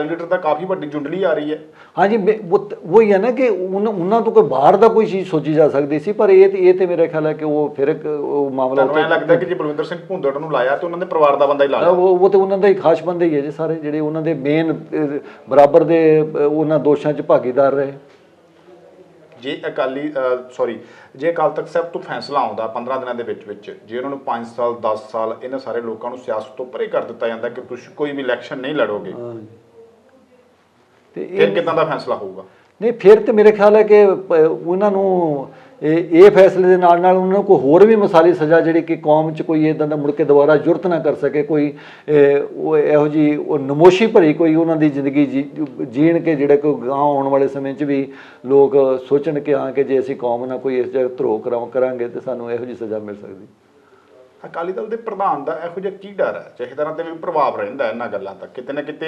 ਲੀਡਰ ਦਾ ਕਾਫੀ ਵੱਡੀ ਜੁੰਡਲੀ ਆ ਰਹੀ ਹੈ। ਹਾਂਜੀ ਉਹ ਉਹੀ ਹੈ ਨਾ ਕਿ ਉਹਨਾਂ ਤੋਂ ਕੋਈ ਬਾਹਰ ਦਾ ਕੋਈ ਚੀਜ਼ ਸੋਚੀ ਜਾ ਸਕਦੀ ਸੀ ਪਰ ਇਹ ਇਹ ਤੇ ਮੇਰੇ ਖਿਆਲ ਹੈ ਕਿ ਉਹ ਫਿਰ ਉਹ ਮਾਮਲਾ ਐਂ ਲੱਗਦਾ ਕਿ ਜੇ ਬਲਵਿੰਦਰ ਸਿੰਘ ਭੁੰਦੜ ਨੂੰ ਲਾਇਆ ਤੇ ਉਹਨਾਂ ਦੇ ਪਰਿਵਾਰ ਦਾ ਬੰਦਾ ਹੀ ਲਾ ਲਿਆ। ਉਹ ਉਹ ਤੇ ਉਹਨਾਂ ਦਾ ਹੀ ਖਾਸ ਬੰਦੇ ਹੀ ਹੈ ਜੀ ਸਾਰੇ ਜਿਹੜੇ ਉਹਨਾਂ ਦੇ ਮੇਨ ਬਰਾਬਰ ਦੇ ਉਹਨਾਂ ਦੋਸ਼ਾਂ 'ਚ ਭਾਗੀਦਾਰ ਰਹੇ। ਜੇ ਅਕਾਲੀ ਸੌਰੀ ਜੇ ਅਕਾਲ ਤਖਤ ਸਾਹਿਬ ਤੋਂ ਫੈਸਲਾ ਆਉਂਦਾ 15 ਦਿਨਾਂ ਦੇ ਵਿੱਚ ਵਿੱਚ ਜੇ ਉਹਨਾਂ ਨੂੰ 5 ਸਾਲ 10 ਸਾਲ ਇਹਨਾਂ ਸਾਰੇ ਲੋਕਾਂ ਨੂੰ ਸਿਆਸਤ ਤੋਂ ਪਰੇ ਕਰ ਦਿੱਤਾ ਜਾਂਦਾ ਕਿ ਤੁਸੀਂ ਕੋਈ ਵੀ ਇਲੈਕਸ਼ਨ ਨਹੀਂ ਲੜੋਗੇ। ਤੇ ਇਹ ਕਿਦਾਂ ਦਾ ਫੈਸਲਾ ਹੋਊਗਾ ਨਹੀਂ ਫਿਰ ਤੇ ਮੇਰੇ ਖਿਆਲ ਹੈ ਕਿ ਉਹਨਾਂ ਨੂੰ ਇਹ ਇਹ ਫੈਸਲੇ ਦੇ ਨਾਲ ਨਾਲ ਉਹਨਾਂ ਨੂੰ ਕੋਈ ਹੋਰ ਵੀ ਮਿਸਾਲੀ ਸਜ਼ਾ ਜਿਹੜੀ ਕਿ ਕੌਮ 'ਚ ਕੋਈ ਇਦਾਂ ਦਾ ਮੁੜ ਕੇ ਦੁਬਾਰਾ ਜੁਰਤ ਨਾ ਕਰ ਸਕੇ, ਕੋਈ ਉਹ ਇਹੋ ਜੀ ਉਹ ਨਮੋਸ਼ੀ ਭਰੀ ਕੋਈ ਉਹਨਾਂ ਦੀ ਜ਼ਿੰਦਗੀ ਜੀ- ਜੀਣ ਕੇ ਜਿਹੜੇ ਕੋਈ ਗਾਂ ਆਉਣ ਵਾਲੇ ਸਮੇਂ 'ਚ ਵੀ ਲੋਕ ਸੋਚਣ ਕਿ ਹਾਂ ਕਿ ਜੇ ਅਸੀਂ ਕੌਮ ਨਾਲ ਕੋਈ ਇਸ ਜਗ੍ਹਾ ਧਰੋ ਕਰਾਂ ਕਰਾਂਗੇ ਤੇ ਸਾਨੂੰ ਇਹੋ ਜੀ ਸਜ਼ਾ ਮਿਲ ਸਕਦੀ। ਅਕਾਲੀ ਦਲ ਦੇ ਪ੍ਰਧਾਨ ਦਾ ਇਹੋ ਜਿਹਾ ਕੀ ਡਰ ਹੈ? ਜਥੇਦਾਰਾਂ ਤੇ ਵੀ ਪ੍ਰਭਾਵ ਰਹਿੰਦਾ ਇਹਨਾਂ ਗੱਲਾਂ ਦਾ ਕਿਤੇ ਨਾ ਕਿਤੇ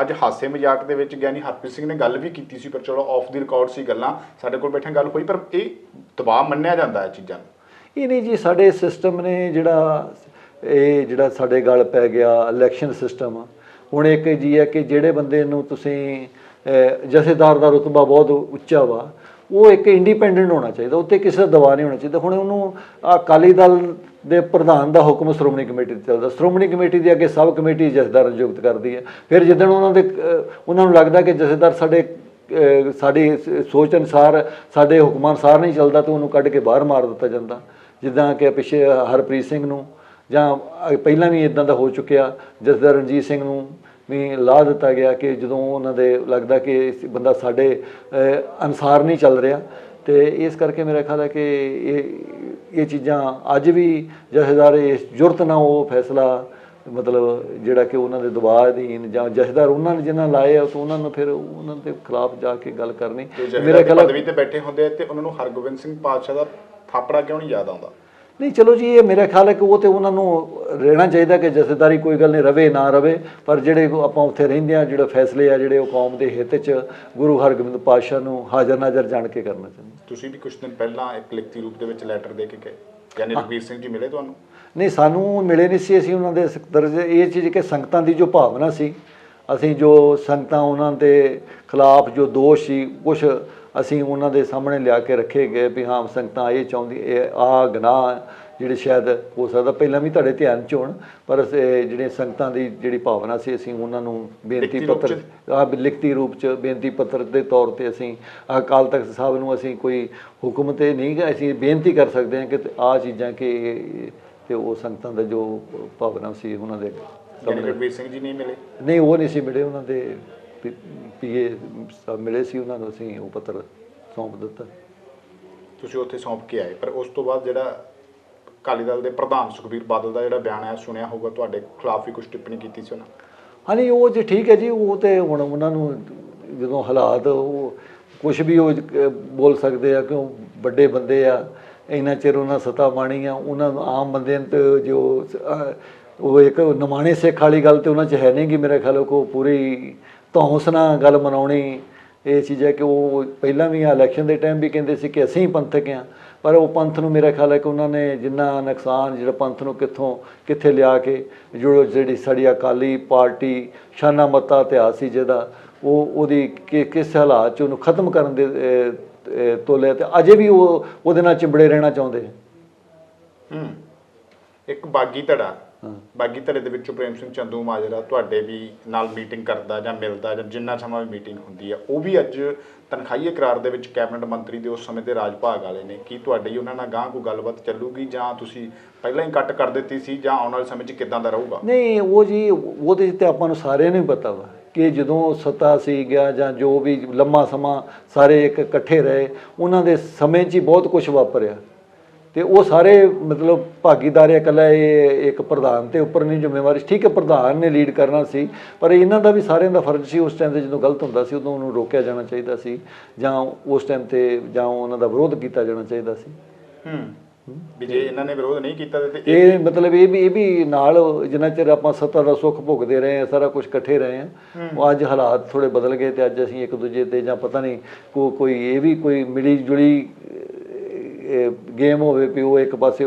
ਅੱਜ ਹਾਸੇ ਮਜ਼ਾਕ ਦੇ ਵਿੱਚ ਗਿਆਨੀ ਹਰਪ੍ਰੀਤ ਸਿੰਘ ਨੇ ਗੱਲ ਵੀ ਕੀਤੀ ਸੀ, ਪਰ ਚਲੋ ਆਫ ਦੀ ਰਿਕਾਰਡ ਸੀ ਗੱਲਾਂ, ਸਾਡੇ ਕੋਲ ਬੈਠੇ ਗੱਲ ਹੋਈ, ਪਰ ਇਹ ਦਬਾਅ ਮੰਨਿਆ ਜਾਂਦਾ ਹੈ ਚੀਜ਼ਾਂ ਨੂੰ। ਇਹ ਨਹੀਂ ਜੀ, ਸਾਡੇ ਸਿਸਟਮ ਨੇ ਜਿਹੜਾ, ਇਹ ਜਿਹੜਾ ਸਾਡੇ ਗੱਲ ਪੈ ਗਿਆ ਇਲੈਕਸ਼ਨ ਸਿਸਟਮ ਹੁਣ ਇੱਕ ਜੀ ਹੈ ਕਿ ਜਿਹੜੇ ਬੰਦੇ ਨੂੰ ਤੁਸੀਂ ਜਥੇਦਾਰ ਦਾ ਰੁਤਬਾ ਬਹੁਤ ਉੱਚਾ ਵਾ, ਉਹ ਇੱਕ ਇੰਡੀਪੈਂਡੈਂਟ ਹੋਣਾ ਚਾਹੀਦਾ, ਉੱਤੇ ਕਿਸੇ ਦਾ ਦਬਾਅ ਨਹੀਂ ਹੋਣਾ ਚਾਹੀਦਾ। ਹੁਣ ਉਹਨੂੰ ਅਕਾਲੀ ਦਲ ਦੇ ਪ੍ਰਧਾਨ ਦਾ ਹੁਕਮ ਸ਼੍ਰੋਮਣੀ ਕਮੇਟੀ ਤੇ ਚੱਲਦਾ। ਸ਼੍ਰੋਮਣੀ ਕਮੇਟੀ ਦੇ ਅੱਗੇ ਸਭ ਕਮੇਟੀ ਜਥੇਦਾਰ ਨਿਯੁਕਤ ਕਰਦੀ ਹੈ। ਫਿਰ ਜਿੱਦਣ ਉਹਨਾਂ ਦੇ ਉਹਨਾਂ ਨੂੰ ਲੱਗਦਾ ਕਿ ਜਥੇਦਾਰ ਸਾਡੇ ਸਾਡੀ ਸੋਚ ਅਨੁਸਾਰ ਸਾਡੇ ਹੁਕਮਾਂ ਅਨੁਸਾਰ ਨਹੀਂ ਚੱਲਦਾ ਤਾਂ ਉਹਨੂੰ ਕੱਢ ਕੇ ਬਾਹਰ ਮਾਰ ਦਿੱਤਾ ਜਾਂਦਾ। ਜਿੱਦਾਂ ਕਿ ਪਿੱਛੇ ਹਰਪ੍ਰੀਤ ਸਿੰਘ ਨੂੰ ਜਾਂ ਪਹਿਲਾਂ ਵੀ ਇਦਾਂ ਦਾ ਹੋ ਚੁੱਕਿਆ ਜਸਦਰ ਰਣਜੀਤ ਸਿੰਘ ਨੂੰ ਵੀ ਲਾ ਦਿੱਤਾ ਗਿਆ ਕਿ ਜਦੋਂ ਉਹਨਾਂ ਦੇ ਲੱਗਦਾ ਕਿ ਬੰਦਾ ਸਾਡੇ ਅਹ, ਅਨੁਸਾਰ ਨਹੀਂ ਚੱਲ ਰਿਹਾ ਤੇ ਇਸ ਕਰਕੇ ਮੇਰਾ ਖਿਆਲ ਹੈ ਕਿ ਇਹ ਇਹ ਚੀਜ਼ਾਂ ਅੱਜ ਵੀ ਜਥੇਦਾਰ ਇਸ ਜੁਰਤ ਨਾਲ ਉਹ ਫੈਸਲਾ ਮਤਲਬ ਜਿਹੜਾ ਕਿ ਉਹਨਾਂ ਦੇ ਦਬਾਅ ਅਧੀਨ ਜਾਂ ਜਥੇਦਾਰ ਉਹਨਾਂ ਨੇ ਜਿਨ੍ਹਾਂ ਲਾਏ ਆ ਤਾਂ ਉਹਨਾਂ ਨੂੰ ਫਿਰ ਉਹਨਾਂ ਦੇ ਖਿਲਾਫ ਜਾ ਕੇ ਗੱਲ ਕਰਨੀ। ਮੇਰਾ ਹੈ- ਪਦਵੀ ਤੇ ਬੈਠੇ ਹੁੰਦੇ ਤੇ ਉਹਨਾਂ ਨੂੰ ਹਰਗੋਬਿੰਦ ਸਿੰਘ ਪਾਤਸ਼ਾਹ ਦਾ ਥਾਪੜਾ ਕਿਉਂ ਨਹੀਂ ਯਾਦ ਆਉਂਦਾ? ਨਹੀਂ ਚਲੋ ਜੀ ਇਹ ਮੇਰਾ ਖਿਆਲ ਹੈ ਕਿ ਉਹ ਤੇ ਉਹਨਾਂ ਨੂੰ ਰਹਿਣਾ ਚਾਹੀਦਾ ਕਿ ਜਥੇਦਾਰੀ ਕੋਈ ਗੱਲ ਨਹੀਂ ਰਵੇ ਨਾ ਰਵੇ ਪਰ ਜਿਹੜੇ ਆਪਾਂ ਉੱਥੇ ਰਹਿੰਦੇ ਆ ਜਿਹੜੇ ਫੈਸਲੇ ਆ ਜਿਹੜੇ ਉਹ ਕੌਮ ਦੇ ਹਿੱਤ 'ਚ ਗੁਰੂ ਹਰਗੋਬਿੰਦ ਪਾਤਸ਼ਾਹ ਨੂੰ ਹਾਜ਼ਰ ਨਾਜ਼ਰ ਜਾਣ ਕੇ ਕਰਨਾ ਚਾਹੁੰਦੇ ਤੁਸੀਂ ਵੀ ਕੁਝ ਦਿਨ ਪਹਿਲਾਂ ਇੱਕ ਲਿਖਤੀ ਰੂਪ ਦੇ ਵਿੱਚ ਲੈਟਰ ਦੇ ਕੇ ਗਏ ਯਾਨੀ ਰਘਵੀਰ ਸਿੰਘ ਜੀ ਮਿਲੇ ਤੁਹਾਨੂੰ? ਨਹੀਂ ਸਾਨੂੰ ਮਿਲੇ ਨਹੀਂ ਸੀ ਅਸੀਂ ਉਹਨਾਂ ਦੇ ਦਰਜ ਇਹ ਚੀਜ਼ ਕਿ ਸੰਗਤਾਂ ਦੀ ਜੋ ਭਾਵਨਾ ਸੀ ਅਸੀਂ ਜੋ ਸੰਗਤਾਂ ਉਹਨਾਂ ਦੇ ਖਿਲਾਫ ਜੋ ਦੋਸ਼ ਸੀ ਕੁਝ ਅਸੀਂ ਉਹਨਾਂ ਦੇ ਸਾਹਮਣੇ ਲਿਆ ਕੇ ਰੱਖੇ ਗਏ ਵੀ ਹਾਂ ਸੰਗਤਾਂ ਇਹ ਚਾਹੁੰਦੀ ਇਹ ਆ ਗੁਨਾਹ ਜਿਹੜੇ ਸ਼ਾਇਦ ਹੋ ਸਕਦਾ ਪਹਿਲਾਂ ਵੀ ਤੁਹਾਡੇ ਧਿਆਨ ਚ ਹੋਣ ਪਰ ਜਿਹੜੇ ਸੰਗਤਾਂ ਦੀ ਜਿਹੜੀ ਭਾਵਨਾ ਸੀ ਅਸੀਂ ਉਹਨਾਂ ਨੂੰ ਬੇਨਤੀ ਪੱਤਰ ਆ ਲਿਖਤੀ ਰੂਪ ਚ ਬੇਨਤੀ ਪੱਤਰ ਦੇ ਤੌਰ ਤੇ ਅਸੀਂ ਅਕਾਲ ਤਖਤ ਸਾਹਿਬ ਨੂੰ ਅਸੀਂ ਕੋਈ ਹੁਕਮ ਤੇ ਨਹੀਂ ਅਸੀਂ ਬੇਨਤੀ ਕਰ ਸਕਦੇ ਹਾਂ ਕਿ ਆ ਚੀਜ਼ਾਂ ਕਿ ਤੇ ਉਹ ਸੰਗਤਾਂ ਦਾ ਜੋ ਭਾਵਨਾ ਸੀ ਉਹਨਾਂ ਦੇ ਯਾਨੀ ਰਘਵੀਰ ਸਿੰਘ ਜੀ ਨਹੀਂ ਮਿਲੇ? ਨਹੀਂ ਉਹ ਨਹੀਂ ਸੀ ਮਿਲੇ ਉਹਨਾਂ ਦੇ ਪੀਏ ਸਾਹਿਬ ਮਿਲੇ ਸੀ ਉਹਨਾਂ ਨੂੰ ਅਸੀਂ ਉਹ ਪੱਤਰ ਸੌਂਪ ਦਿੱਤਾ। ਤੁਸੀਂ ਉੱਥੇ ਸੌਂਪ ਕੇ ਆਏ ਪਰ ਉਸ ਤੋਂ ਬਾਅਦ ਜਿਹੜਾ ਅਕਾਲੀ ਦਲ ਦੇ ਪ੍ਰਧਾਨ ਸੁਖਬੀਰ ਬਾਦਲ ਦਾ ਜਿਹੜਾ ਬਿਆਨ ਆਇਆ ਸੁਣਿਆ ਹੋਊਗਾ ਤੁਹਾਡੇ ਖਿਲਾਫ ਵੀ ਕੁਝ ਟਿੱਪਣੀ ਕੀਤੀ ਸੀ ਉਹਨਾਂ ਹਾਂਜੀ ਉਹ ਜੀ ਠੀਕ ਹੈ ਜੀ ਉਹ ਤੇ ਹੁਣ ਉਹਨਾਂ ਨੂੰ ਜਦੋਂ ਹਾਲਾਤ ਉਹ ਕੁਝ ਵੀ ਉਹ ਬੋਲ ਸਕਦੇ ਆ ਕਿਉਂ ਵੱਡੇ ਬੰਦੇ ਆ ਇੰਨਾ ਚਿਰ ਉਹਨਾਂ ਸਤਾ ਮਾਣੀ ਆ ਉਹਨਾਂ ਨੂੰ ਆਮ ਬੰਦੇ ਨੂੰ ਤੇ ਜੋ ਉਹ ਇੱਕ ਨਿਮਾਣੇ ਸਿੱਖ ਵਾਲੀ ਗੱਲ ਤੇ ਉਹਨਾਂ 'ਚ ਹੈ ਨਹੀਂ ਕਿ ਮੇਰੇ ਖਿਆਲ ਕੋ ਪੂਰੀ ਧੌਂਸ ਨਾਲ ਗੱਲ ਮਨਾਉਣੀ ਇਹ ਚੀਜ਼ ਹੈ ਕਿ ਉਹ ਪਹਿਲਾਂ ਵੀ ਇਲੈਕਸ਼ਨ ਦੇ ਟਾਈਮ ਵੀ ਕਹਿੰਦੇ ਸੀ ਕਿ ਅਸੀਂ ਪੰਥਕ ਆ ਪਰ ਉਹ ਪੰਥ ਨੂੰ ਮੇਰਾ ਖਿਆਲ ਹੈ ਕਿ ਉਹਨਾਂ ਨੇ ਜਿੰਨਾ ਨੁਕਸਾਨ ਜਿਹੜਾ ਪੰਥ ਨੂੰ ਕਿੱਥੋਂ ਕਿੱਥੇ ਲਿਆ ਕੇ ਜੋ ਜਿਹੜੀ ਸਾਡੀ ਅਕਾਲੀ ਪਾਰਟੀ ਸ਼ਾਨਾ ਮਤਾ ਇਤਿਹਾਸ ਸੀ ਜਿਹਦਾ ਉਹ ਉਹਦੀ ਕਿ- ਕਿਸ ਹਾਲਾਤ ਚ ਉਹਨੂੰ ਖਤਮ ਕਰਨ ਦੇ ਅਹ, ਅਹ, ਤੋਲੇ ਤੇ ਅਜੇ ਵੀ ਉਹ ਉਹਦੇ ਨਾਲ ਚਿੰਬੜੇ ਰਹਿਣਾ ਚਾਹੁੰਦੇ ਹੂੰ। ਇੱਕ ਬਾਗੀ ਧੜਾ। ਬਾਗੀ ਧੜੇ ਦੇ ਵਿੱਚੋਂ ਪ੍ਰੇਮ ਸਿੰਘ ਚੰਦੂ ਮਾਜਰਾ ਤੁਹਾਡੇ ਵੀ ਨਾਲ ਮੀਟਿੰਗ ਕਰਦਾ ਜਾਂ ਮਿਲਦਾ ਜਾਂ ਜਿੰਨਾ ਸਮਾਂ ਵੀ ਮੀਟਿੰਗ ਹੁੰਦੀ ਆ ਉਹ ਵੀ ਅੱਜ ਤਨਖਾਹੀਏ ਕਰਾਰ ਦੇ ਵਿੱਚ ਕੈਬਨਿਟ ਮੰਤਰੀ ਦੇ ਉਸ ਸਮੇਂ ਦੇ ਰਾਜ ਭਾਗ ਵਾਲੇ ਨੇ। ਕੀ ਤੁਹਾਡੀ ਉਹਨਾਂ ਨਾਲ ਗਾਂ ਕੋਈ ਗੱਲਬਾਤ ਚੱਲੂਗੀ ਜਾਂ ਤੁਸੀਂ ਪਹਿਲਾਂ ਹੀ ਕੱਟ ਕਰ ਦਿੱਤੀ ਸੀ ਜਾਂ ਆਉਣ ਵਾਲੇ ਸਮੇਂ 'ਚ ਕਿਦਾਂ ਦਾ ਰਹੂਗਾ? ਨਹੀਂ ਉਹ ਜੀ ਉਹਦੇ ਤੇ ਆਪਾਂ ਨੂੰ ਸਾਰਿਆਂ ਨੂੰ ਪਤਾ ਵਾ ਕਿ ਜਦੋਂ ਸੱਤਾ ਸੀ ਗਿਆ ਜਾਂ ਜੋ ਵੀ ਲੰਮਾ ਸਮਾਂ ਸਾਰੇ ਇੱਕ ਇਕੱਠੇ ਰਹੇ ਉਹਨਾਂ ਦੇ ਸਮੇਂ 'ਚ ਹੀ ਬਹੁਤ ਕੁਝ ਵਾਪਰਿਆ। ਤੇ ਉਹ ਸਾਰੇ ਮਤਲਬ ਭਾਗੀਦਾਰ ਆ, ਇਕੱਲਾ ਇਹ ਇੱਕ ਪ੍ਰਧਾਨ ਤੇ ਉੱਪਰ ਨਹੀਂ ਜ਼ਿੰਮੇਵਾਰੀ। ਠੀਕ ਹੈ ਪ੍ਰਧਾਨ ਨੇ ਲੀਡ ਕਰਨਾ ਸੀ ਪਰ ਇਹਨਾਂ ਦਾ ਵੀ ਸਾਰਿਆਂ ਦਾ ਫਰਜ਼ ਸੀ ਉਸ ਟਾਈਮ ਤੇ ਜਦੋਂ ਗਲਤ ਹੁੰਦਾ ਸੀ ਉਦੋਂ ਉਹਨੂੰ ਰੋਕਿਆ ਜਾਣਾ ਚਾਹੀਦਾ ਸੀ ਜਾਂ ਉਸ ਟਾਈਮ ਤੇ ਜਾਂ ਉਹਨਾਂ ਦਾ ਵਿਰੋਧ ਕੀਤਾ ਜਾਣਾ ਚਾਹੀਦਾ ਸੀ ਹੂੰ ਵੀ ਜੇ ਇਹਨਾਂ ਨੇ ਵਿਰੋਧ ਨਹੀਂ ਕੀਤਾ ਤੇ ਇਹ ਮਤਲਬ ਇਹ ਵੀ ਇਹ ਵੀ ਨਾਲ ਜਿੰਨਾ ਚਿਰ ਆਪਾਂ ਸੱਤਾ ਦਾ ਸੁੱਖ ਭੋਗਦੇ ਰਹੇ ਆ ਸਾਰਾ ਕੁਝ ਇਕੱਠੇ ਰਹੇ ਆ ਉਹ ਅੱਜ ਹਾਲਾਤ ਥੋੜੇ ਬਦਲ ਗਏ ਤੇ ਅੱਜ ਅਸੀਂ ਇੱਕ ਦੂਜੇ ਤੇ ਜਾਂ ਪਤਾ ਨਹੀਂ ਕੋਈ ਇਹ ਵੀ ਕੋਈ ਮਿਲੀ ਜੁਲੀ ਗੇਮ ਹੋਵੇ ਵੀ ਉਹ ਇੱਕ ਪਾਸੇ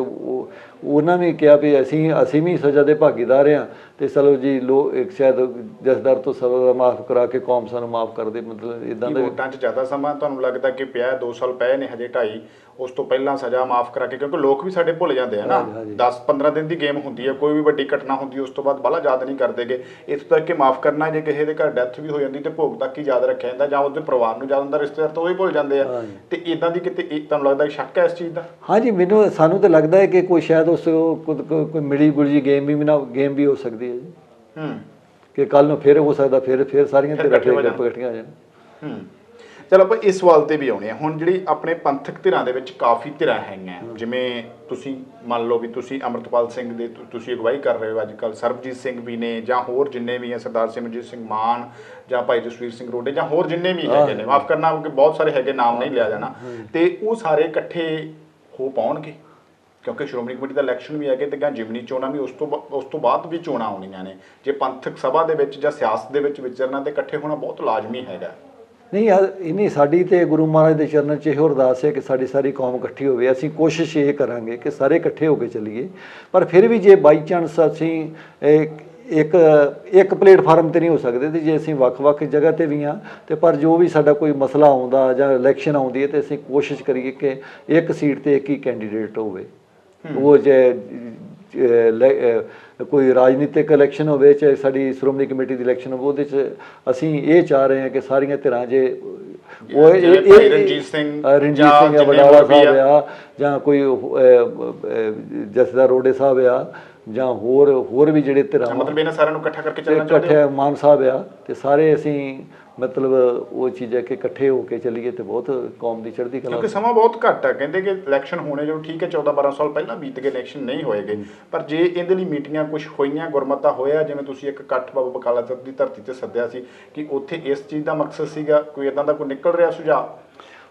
ਉਹਨਾਂ ਨੇ ਕਿਹਾ ਵੀ ਅਸੀਂ ਅਸੀਂ ਵੀ ਸਜ਼ਾ ਦੇ ਭਾਗੀਦਾਰ ਆ ਤੇ ਚਲੋ ਜੀ ਲੋ ਇੱਕ ਸ਼ਾਇਦ ਜਸਦਰ ਤੋਂ ਸਜ਼ਾ ਮਾਫ ਕਰਾ ਕੇ ਕੌਮ ਸਾਨੂੰ ਮਾਫ ਕਰ ਦੇ ਮਤਲਬ ਇਦਾਂ ਦਾ ਵੋਟਾਂ 'ਚ ਜ਼ਿਆਦਾ ਸਮਾਂ ਤੁਹਾਨੂੰ ਲੱਗਦਾ ਕਿ ਪਿਆ 2 ਸਾਲ ਪਏ ਨੇ ਹਜੇ ਢਾਈ ਉਸ ਤੋਂ ਪਹਿਲਾਂ ਸਜ਼ਾ ਮਾਫ ਕਰਾ ਕੇ ਕਿਉਂਕਿ ਲੋਕ ਵੀ ਸਾਡੇ ਭੁੱਲ ਜਾਂਦੇ ਆ ਨਾ ਹਾਂਜੀ, ਹਾਂਜੀ। 10-15 ਦਿਨ ਦੀ ਗੇਮ ਹੁੰਦੀ ਹੈ ਕੋਈ ਵੀ ਵੱਡੀ ਘਟਨਾ ਹੁੰਦੀ ਹੈ ਉਸ ਤੋਂ ਬਾਅਦ ਬਾਲਾ ਯਾਦ ਨਹੀਂ ਕਰਦੇਗੇ ਇੱਥੋਂ ਤੱਕ ਕਿ ਮਾਫ ਕਰਨਾ ਜੇ ਕਿਸੇ ਦੇ ਘਰ ਡੈਥ ਵੀ ਹੋ ਜਾਂਦੀ ਤੇ ਭੋਗ ਤੱਕ ਹੀ ਯਾਦ ਰੱਖਿਆ ਜਾਂਦਾ ਜਾਂ ਉਹਦੇ ਪਰਿਵਾਰ ਨੂੰ ਯਾਦ ਹੁੰਦਾ ਰਿਸ਼ਤੇਦਾਰ ਤਾਂ ਉਹ ਹੀ ਭੁੱਲ ਜਾਂਦੇ ਆ। ਤੇ ਇਦਾਂ ਦੀ ਕਿਤੇ ਤੁਹਾਨੂੰ ਲੱਗਦਾ ਸ਼ੱਕ ਹੈ ਇਸ ਚੀਜ਼ ਦਾ ਹਾਂਜੀ ਮੈਨੂੰ ਸਾਨੂੰ ਤਾਂ ਲੱਗਦਾ ਹੈ ਕਿ ਕੋਈ ਸ਼ਾਇਦ ਉਸ ਕੋਈ- ਮਿਲੀ ਗੁਲਜੀ ਗੇਮ ਵੀ ਨਾ ਗੇਮ ਵੀ ਹੋ ਸਕਦੀ ਹੈ ਜੀ। ਹੂੰ। ਕਿ ਕੱਲ ਨੂੰ ਫਿਰ ਹੋ ਸਕਦਾ ਫਿਰ ਫਿਰ ਸਾਰੀਆਂ ਧਿਰਾਂ। ਇਕੱਠੀਆਂ ਹੋ ਜਾਣ। ਹੂੰ ਚਲੋ ਆਪਾਂ ਇਸ ਸਵਾਲ ਤੇ ਵੀ ਆਉਣੇ ਆ। ਹੁਣ ਜਿਹੜੀ ਆਪਣੇ ਪੰਥਕ ਧਿਰਾਂ ਦੇ ਵਿੱਚ ਕਾਫੀ ਧਿਰਾਂ ਹੈਗੀਆਂ। ਜਿਵੇਂ ਤੁਸੀਂ ਮੰਨ ਲਓ ਵੀ ਤੁਸੀਂ ਅਮਰਤਪਾਲ ਸਿੰਘ ਦੇ ਤੁਸੀਂ ਅਗਵਾਈ ਕਰ ਰਹੇ ਹੋ ਅੱਜ ਕੱਲ ਸਰਬਜੀਤ ਸਿੰਘ ਵੀ ਨੇ ਜਾਂ ਹੋਰ ਜਿੰਨੇ ਵੀ ਆ ਸਰਦਾਰ ਸਿਮਰਜੀਤ ਸਿੰਘ ਮਾਨ ਜਾਂ ਭਾਈ ਜਸਵੀਰ ਸਿੰਘ ਰੋਡੇ ਜਾਂ ਹੋਰ ਜਿੰਨੇ ਵੀ ਹੈਗੇ ਨੇ। ਮਾਫ ਕਰਨਾ ਕਿ ਬਹੁਤ ਸਾਰੇ ਹੈਗੇ ਨਾਮ ਨਹੀਂ ਲਿਆ ਜਾਣਾ। ਤੇ ਉਹ ਸਾਰੇ ਇਕੱਠੇ ਹੋ ਪਾਉਣਗੇ? ਕਿਉਂਕਿ ਸ਼੍ਰੋਮਣੀ ਕਮੇਟੀ ਦਾ ਇਲੈਕਸ਼ਨ ਵੀ ਹੈਗੇ ਤੇ ਗਾਂ ਜਿਮਨੀ ਚੋਣਾਂ ਵੀ, ਉਸ ਤੋਂ ਬਾ- ਉਸ ਤੋਂ ਬਾਅਦ ਵੀ ਚੋਣਾਂ ਆਉਣੀਆਂ ਨੇ। ਜੇ ਪੰਥਕ ਸਭਾ ਦੇ ਵਿੱਚ ਜਾਂ ਸਿਆਸਤ ਦੇ ਵਿੱਚ ਵਿਚਰਨਾ ਤੇ ਇਕੱਠੇ ਹੋਣਾ ਬਹੁਤ ਲਾਜ਼ਮੀ ਹੈਗਾ। ਨਹੀਂ ਇਨੀ ਸਾਡੀ ਤੇ ਗੁਰੂ ਮਹਾਰਾਜ ਦੇ ਚਰਨਾਂ 'ਚ ਇਹੋ ਅਰਦਾਸ ਹੈ ਕਿ ਸਾਡੀ ਸਾਰੀ ਕੌਮ ਇਕੱਠੀ ਹੋਵੇ। ਅਸੀਂ ਕੋਸ਼ਿਸ਼ ਇਹ ਕਰਾਂਗੇ ਕਿ ਸਾਰੇ ਇਕੱਠੇ ਹੋ ਕੇ ਚੱਲੀਏ। ਪਰ ਫਿਰ ਵੀ ਜੇ ਬਾਈ ਚਾਂਸ ਅਸੀਂ ਇੱਕ ਇੱਕ ਇੱਕ ਪਲੇਟਫਾਰਮ ਤੇ ਨਹੀਂ ਹੋ ਸਕਦੇ ਤੇ ਜੇ ਅਸੀਂ ਵੱਖ-ਵੱਖ ਜਗ੍ਹਾ ਤੇ ਵੀ ਆ ਤੇ ਪਰ ਜੋ ਵੀ ਸਾਡਾ ਕੋਈ ਮਸਲਾ ਆਉਂਦਾ ਜਾਂ ਇਲੈਕਸ਼ਨ ਆਉਂਦੀ ਹੈ ਤੇ ਅਸੀਂ ਕੋਸ਼ਿਸ਼ ਕਰੀਏ ਕਿ ਇੱਕ ਸੀਟ ਤੇ ਇੱਕ ਹੀ ਕੈਂਡੀਡੇਟ ਹੋਵੇ। ਉਹ ਜੇ ਕੋਈ ਰਾਜਨੀਤਿਕ ਇਲੈਕਸ਼ਨ ਹੋਵੇ ਚਾਹੇ ਸਾਡੀ ਸ਼੍ਰੋਮਣੀ ਕਮੇਟੀ ਦੀ ਇਲੈਕਸ਼ਨ ਹੋਵੇ ਉਹਦੇ ਚ ਅਸੀਂ ਇਹ ਚਾਹ ਰਹੇ ਹਾਂ ਕਿ ਸਾਰੀਆਂ ਧਿਰਾਂ ਜੇ ਉਹ ਇਹ- ਰਣਜੀਤ ਸਿੰਘ ਰਣਜੀਤ ਜਾਂ ਸਿੰਘ ਵਡਾਲਾ ਸਾਹਿਬ ਆ। ਜਾਂ ਕੋਈ ਅਹ, ਅਹ, ਜਸਦਾ ਰੋਡੇ ਸਾਹਿਬ ਆ ਜਾਂ ਹੋਰ ਹੋਰ ਵੀ ਜਿਹੜੇ ਧਿਰਾਂ ਮਤਲਬ ਇਹਨਾਂ ਸਾਰਿਆਂ ਨੂੰ ਇਕੱਠਾ ਕਰਕੇ ਚੱਲਣਾ ਚਾਹੁੰਦੇ ਇਕੱਠੇ ਮਾਨ ਸਾਹਿਬ ਆ ਤੇ ਸਾਰੇ ਅਸੀਂ ਮਤਲਬ ਉਹ ਚੀਜ਼ ਹੈ ਕਿ ਇਕੱਠੇ ਹੋ ਕੇ ਚੱਲੀਏ ਤੇ ਬਹੁਤ ਕੌਮ ਦੀ ਚੜ੍ਹਦੀ ਕਲਾ ਕਿਉਂਕਿ ਸਮਾਂ ਬਹੁਤ ਘੱਟ ਹੈ ਕਹਿੰਦੇ ਕਿ ਇਲੈਕਸ਼ਨ ਹੋਣੇ ਜੋ ਠੀਕ ਹੈ 14 12 ਸਾਲ ਪਹਿਲਾਂ ਬੀਤ ਗਏ ਇਲੈਕਸ਼ਨ ਨਹੀਂ ਹੋਏਗੇ। ਪਰ ਜੇ ਇਹਦੇ ਲਈ ਮੀਟਿੰਗਾਂ ਕੁਝ ਹੋਈਆਂ ਗੁਰਮਤਾ ਹੋਇਆ ਜਿਵੇਂ ਤੁਸੀਂ ਇੱਕ ਇਕੱਠ ਬਾਬਾ ਬਕਾਲਾ ਸਾਹਿਬ ਦੀ ਧਰਤੀ ਤੇ ਸੱਦਿਆ ਸੀ ਕਿ ਉੱਥੇ ਇਸ ਚੀਜ਼ ਦਾ ਮਕਸਦ ਸੀਗਾ ਕੋਈ ਇਦਾਂ ਦਾ ਕੋਈ ਨਿਕਲ ਰਿਹਾ ਸੁਝਾਅ?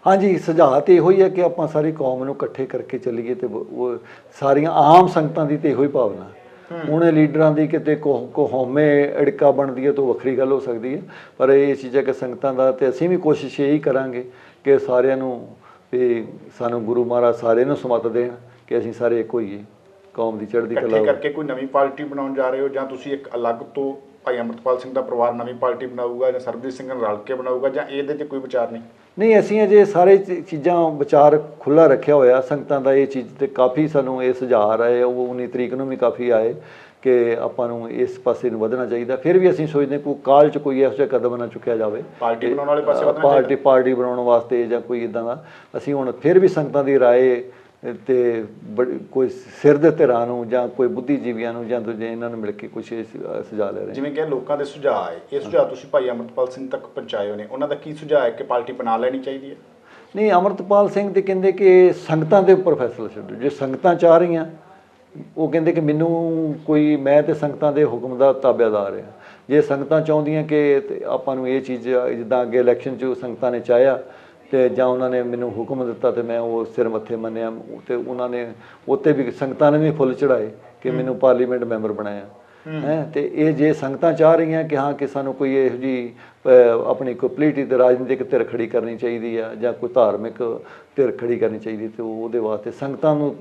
ਹਾਂਜੀ ਸੁਝਾਅ ਤੇ ਇਹੋ ਹੀ ਹੈ ਕਿ ਆਪਾਂ ਸਾਰੀ ਕੌਮ ਨੂੰ ਇਕੱਠੇ ਕਰਕੇ ਚੱਲੀਏ ਤੇ ਉਹ- ਉਹ ਸਾਰੀਆਂ ਆਮ ਸੰਗਤਾਂ ਦੀ ਤੇ ਇਹੋ ਹੀ ਭਾਵਨਾ ਹੈ। ਉਹਨੇ ਲੀਡਰਾਂ ਦੀ ਕਿਤੇ ਕੋ ਕੋ ਹਉਮੈ ਅੜਕਾ ਬਣਦੀ ਹੈ ਤਾਂ ਵੱਖਰੀ ਗੱਲ ਹੋ ਸਕਦੀ ਹੈ। ਪਰ ਇਹ ਚੀਜ਼ ਕਿ ਸੰਗਤਾਂ ਦਾ ਤੇ ਅਸੀਂ ਵੀ ਕੋਸ਼ਿਸ਼ ਇਹੀ ਕਰਾਂਗੇ ਕਿ ਸਾਰਿਆਂ ਨੂੰ ਵੀ ਸਾਨੂੰ ਗੁਰੂ ਮਹਾਰਾਜ ਸਾਰਿਆਂ ਨੂੰ ਸਮਤ ਦੇਣ ਕਿ ਅਸੀਂ ਸਾਰੇ ਇੱਕੋ ਹੀ ਕੌਮ ਦੀ ਚੜ੍ਹਦੀ ਕਲਾ। ਕਰਕੇ ਕੋਈ ਨਵੀਂ ਪਾਰਟੀ ਬਣਾਉਣ ਜਾ ਰਹੇ ਹੋ ਜਾਂ ਤੁਸੀਂ ਇੱਕ ਅਲੱਗ ਤੋਂ ਭਾਈ ਅਮਰਤਪਾਲ ਸਿੰਘ ਦਾ ਪਰਿਵਾਰ ਨਵੀਂ ਪਾਰਟੀ ਬਣਾਊਗਾ ਜਾਂ ਸਰਬਜੀਤ ਸਿੰਘ ਨਾਲ ਰਲ ਕੇ ਬਣਾਊਗਾ ਜਾਂ ਇਹਦੇ ਤੇ ਕੋਈ ਵਿਚਾਰ ਨਹੀਂ? ਨਹੀਂ ਅਸੀਂ ਅਜੇ ਸਾਰੇ ਚੀਜ਼ਾਂ ਵਿਚਾਰ ਖੁੱਲਾ ਰੱਖਿਆ ਹੋਇਆ। ਸੰਗਤਾਂ ਦਾ ਇਹ ਚੀਜ਼ ਤੇ ਕਾਫੀ ਸਾਨੂੰ ਇਹ ਸੁਝਾਅ ਆਏ। ਉਹ 19 ਤਰੀਕ ਨੂੰ ਵੀ ਕਾਫੀ ਆਏ ਕਿ ਆਪਾਂ ਨੂੰ ਇਸ ਪਾਸੇ ਨੂੰ ਵਧਣਾ ਚਾਹੀਦਾ। ਫਿਰ ਵੀ ਅਸੀਂ ਸੋਚਦੇ ਕੋਈ ਕਾਲ ਚ ਕੋਈ ਇਹੋ ਜਿਹਾ ਕਦਮ ਨਾ ਚੁੱਕਿਆ ਜਾਵੇ। ਪਾਰਟੀ ਬਣਾਉਣ ਵਾਲੇ ਪਾਸੇ ਵਧਣਾ ਪਾਰਟੀ ਪਾਰਟੀ ਬਣਾਉਣ ਵਾਸਤੇ ਜਾਂ ਕੋਈ ਇਦਾਂ ਦਾ। ਅਸੀਂ ਹੁਣ ਫਿਰ ਵੀ ਸੰਗਤਾਂ ਦੀ ਰਾਏ ਤੇ ਬੜੀ- ਕੋਈ ਸਿਰ ਦੇ ਧਿਰਾਂ ਨੂੰ ਜਾਂ ਕੋਈ ਬੁੱਧੀਜੀਵੀਆਂ ਨੂੰ ਜਾਂ ਦੂਜੇ ਇਹਨਾਂ ਨੂੰ ਮਿਲ ਕੇ ਕੁਝ ਸੁਝਾਅ ਲੈ ਰਹੇ ਹਾਂ ਜਿਵੇਂ ਕਿ ਲੋਕਾਂ ਦੇ ਸੁਝਾਅ ਹੈ ਇਹ ਸੁਝਾਅ ਤੁਸੀਂ ਭਾਈ ਅਮਰਤਪਾਲ ਸਿੰਘ ਤੱਕ ਪਹੁੰਚਾਏ ਹੋਏ ਨੇ ਉਹਨਾਂ ਦਾ ਕੀ ਸੁਝਾਅ ਹੈ ਕਿ ਪਾਰਟੀ ਬਣਾ ਲੈਣੀ ਚਾਹੀਦੀ ਹੈ? ਨਹੀਂ ਅਮਰਤਪਾਲ ਸਿੰਘ ਤੇ ਕਹਿੰਦੇ ਕਿ ਸੰਗਤਾਂ ਦੇ ਉੱਪਰ ਫੈਸਲਾ ਛੱਡੋ ਜੇ ਸੰਗਤਾਂ ਚਾਹ ਰਹੀਆਂ ਉਹ ਕਹਿੰਦੇ ਕਿ ਮੈਨੂੰ ਕੋਈ ਮੈਂ ਤੇ ਸੰਗਤਾਂ ਦੇ ਹੁਕਮ ਦਾ ਤਾਬੇਦਾਰ ਆ ਜੇ ਸੰਗਤਾਂ ਚਾਹੁੰਦੀਆਂ ਕਿ ਆਪਾਂ ਨੂੰ ਇਹ ਚੀਜ਼ ਜਿੱਦਾਂ ਅੱਗੇ ਇਲੈਕਸ਼ਨ 'ਚ ਸੰਗਤਾਂ ਨੇ ਚਾਹਿਆ ਤੇ ਜਾਂ ਉਹਨਾਂ ਨੇ ਮੈਨੂੰ ਹੁਕਮ ਦਿੱਤਾ ਤੇ ਮੈਂ ਉਹ ਸਿਰ ਮੱਥੇ ਮੰਨਿਆ ਤੇ ਉਹਨਾਂ ਨੇ ਉੱਤੇ ਵੀ ਸੰਗਤਾਂ ਨੇ ਵੀ ਫੁੱਲ ਚੜਾਏ ਕਿ ਮੈਨੂੰ ਪਾਰਲੀਮੈਂਟ ਮੈਂਬਰ ਬਣਾਇਆ। ਹੈ। ਤੇ ਇਹ ਜੇ ਸੰਗਤਾਂ ਚਾਹ ਰਹੀਆਂ ਕਿ ਹਾਂ ਕਿ ਸਾਨੂੰ ਕੋਈ ਇਹੋ ਜੀ ਆਪਣੀ ਕੋਈ ਪੋਲੀਟਿਕ ਤੇ ਰਾਜਨੀਤਿਕ ਧਿਰ ਖੜੀ ਕਰਨੀ ਚਾਹੀਦੀ ਆ ਜਾਂ ਕੋਈ ਧਾਰਮਿਕ ਧਿਰ ਖੜੀ ਕਰਨੀ ਚਾਹੀਦੀ ਤੇ ਉਹ- ਉਹਦੇ ਵਾਸਤੇ ਸੰਗਤਾਂ ਨੂੰ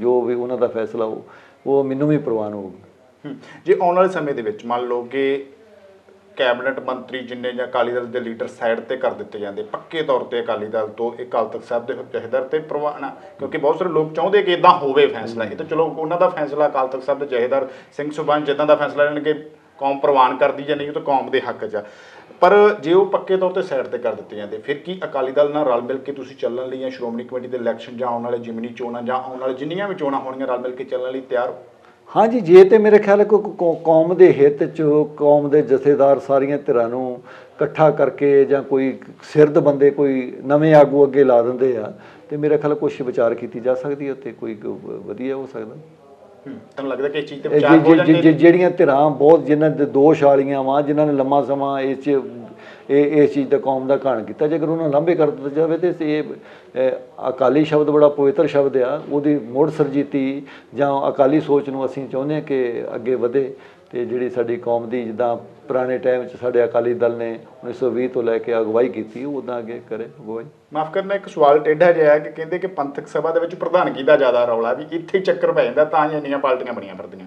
ਜੋ ਵੀ ਉਹਨਾਂ ਦਾ ਫੈਸਲਾ ਉਹ ਉਹ ਮੈਨੂੰ ਵੀ ਪ੍ਰਵਾਨ ਹੋਊਗਾ। ਜੇ ਆਉਣ ਵਾਲੇ ਸਮੇਂ ਦੇ ਵਿੱਚ ਮੰਨ ਲਓ ਕਿ ਕੈਬਨਿਟ ਮੰਤਰੀ ਜਿੰਨੇ ਜਾਂ ਅਕਾਲੀ ਦਲ ਦੇ ਲੀਡਰ ਸਾਈਡ ਤੇ ਕਰ ਦਿੱਤੇ ਜਾਂਦੇ। ਪੱਕੇ ਤੌਰ ਤੇ ਅਕਾਲੀ ਦਲ ਤੋਂ ਇਹ ਅਕਾਲ ਤਖਤ ਸਾਹਿਬ ਦੇ ਜਥੇਦਾਰ ਤੇ ਪ੍ਰਵਾਨਾ ਕਿਉਂਕਿ ਬਹੁਤ ਸਾਰੇ ਲੋਕ ਚਾਹੁੰਦੇ ਕਿ ਇਦਾਂ ਹੋਵੇ ਫੈਸਲਾ। ਇਹ ਤਾਂ ਚਲੋ ਉਹਨਾਂ ਦਾ ਫੈਸਲਾ ਅਕਾਲ ਤਖਤ ਸਾਹਿਬ ਦੇ ਜਥੇਦਾਰ ਸਿੰਘ ਸੁਬਾਨ ਜਿੱਦਾਂ ਦਾ ਫੈਸਲਾ ਲੈਣਗੇ, ਕੌਮ ਪ੍ਰਵਾਨ ਕਰਦੀ ਜਾਂ ਨਹੀਂ, ਉਹ ਤਾਂ ਕੌਮ ਦੇ ਹੱਕ 'ਚ ਆ। ਪਰ ਜੇ ਉਹ ਪੱਕੇ ਤੌਰ ਤੇ ਸਾਈਡ ਤੇ ਕਰ ਦਿੱਤੇ ਜਾਂਦੇ, ਫਿਰ ਕੀ ਅਕਾਲੀ ਦਲ ਨਾਲ ਰਲ ਮਿਲ ਕੇ ਤੁਸੀਂ ਚੱਲਣ ਲਈ ਜਾਂ ਸ਼੍ਰੋਮਣੀ ਕਮੇਟੀ ਦੇ ਇਲੈਕਸ਼ਨ ਜਾਂ ਆਉਣ ਵਾਲੇ ਜਿਮਨੀ ਚੋਣਾਂ ਜਾਂ ਆਉਣ ਵਾਲੇ ਜਿੰਨੀਆਂ ਵੀ ਚੋਣਾਂ ਹੋਣਗੀਆਂ, ਰਲ ਮਿਲ ਕੇ ਚੱਲਣ ਲਈ ਤਿਆਰ ਹੋ? ਹਾਂਜੀ ਜੇ ਤੇ ਮੇਰੇ ਖਿਆਲ ਕੋਈ ਕੌ- ਕੌਮ ਦੇ ਹਿੱਤ ਚ ਕੌਮ ਦੇ ਜਥੇਦਾਰ ਸਾਰੀਆਂ ਧਿਰਾਂ ਨੂੰ ਇਕੱਠਾ ਕਰਕੇ ਜਾਂ ਕੋਈ ਸਿਰਦ ਬੰਦੇ ਕੋਈ ਨਵੇਂ ਆਗੂ ਅੱਗੇ ਲਾ ਦਿੰਦੇ ਆ ਤੇ ਮੇਰੇ ਖਿਆਲ ਕੁਝ ਵਿਚਾਰ ਕੀਤੀ ਜਾ ਸਕਦੀ ਹੈ ਤੇ ਕੋਈ ਵਧੀਆ ਹੋ ਸਕਦਾ। ਤੁਹਾਨੂੰ ਲੱਗਦਾ ਕਿ ਇਸ ਚੀਜ਼ ਤੇ ਵਿਚਾਰ ਹੋ ਜਿ- ਜਿ- ਜਾਣਗੇ ਜਿ- ਜਿਹੜੀਆਂ ਧਿਰਾਂ ਬਹੁਤ ਜਿਨ੍ਹਾਂ ਦੇ ਦੋਸ਼ ਵਾਲੀਆਂ ਵਾ ਜਿਨ੍ਹਾਂ ਨੇ ਲੰਮਾ ਸਮਾਂ ਇਸ ਚ ਇਹ ਇਸ ਚੀਜ਼ ਦਾ ਕੌਮ ਦਾ ਘਾਣ ਕੀਤਾ। ਜੇਕਰ ਉਹਨਾਂ ਲਾਂਭੇ ਕਰ ਦਿੱਤਾ ਜਾਵੇ ਤੇ ਇਹ ਅਕਾਲੀ ਸ਼ਬਦ ਬੜਾ ਪਵਿੱਤਰ ਸ਼ਬਦ ਆ। ਉਹਦੀ ਮੁੜ ਸਰਜੀਤੀ ਜਾਂ ਅਕਾਲੀ ਸੋਚ ਨੂੰ ਅਸੀਂ ਚਾਹੁੰਦੇ ਹਾਂ ਕਿ ਅੱਗੇ ਵਧੇ ਤੇ ਜਿਹੜੀ ਸਾਡੀ ਕੌਮ ਦੀ ਜਿੱਦਾਂ ਪੁਰਾਣੇ ਟਾਈਮ 'ਚ ਸਾਡੇ ਅਕਾਲੀ ਦਲ ਨੇ 1920 ਤੋਂ ਲੈ ਕੇ ਅਗਵਾਈ ਕੀਤੀ ਉਦਾਂ ਅੱਗੇ ਕਰੇ। ਅਗਵਾਈ। ਮਾਫ ਕਰਨਾ, ਇੱਕ ਸਵਾਲ ਟੇਢਾ ਜਿਹਾ ਹੈ ਕਿ ਕਹਿੰਦੇ ਕਿ ਪੰਥਕ ਸਭਾ ਦੇ ਵਿੱਚ ਪ੍ਰਧਾਨਗੀ ਦਾ ਜ਼ਿਆਦਾ ਰੌਲਾ ਵੀ ਇੱਥੇ ਹੀ ਚੱਕਰ ਪੈ ਜਾਂਦਾ ਤਾਂ ਹੀ ਇੰਨੀਆਂ ਪਾਰਟੀਆਂ ਬਣੀਆਂ ਫਿਰਦੀਆਂ।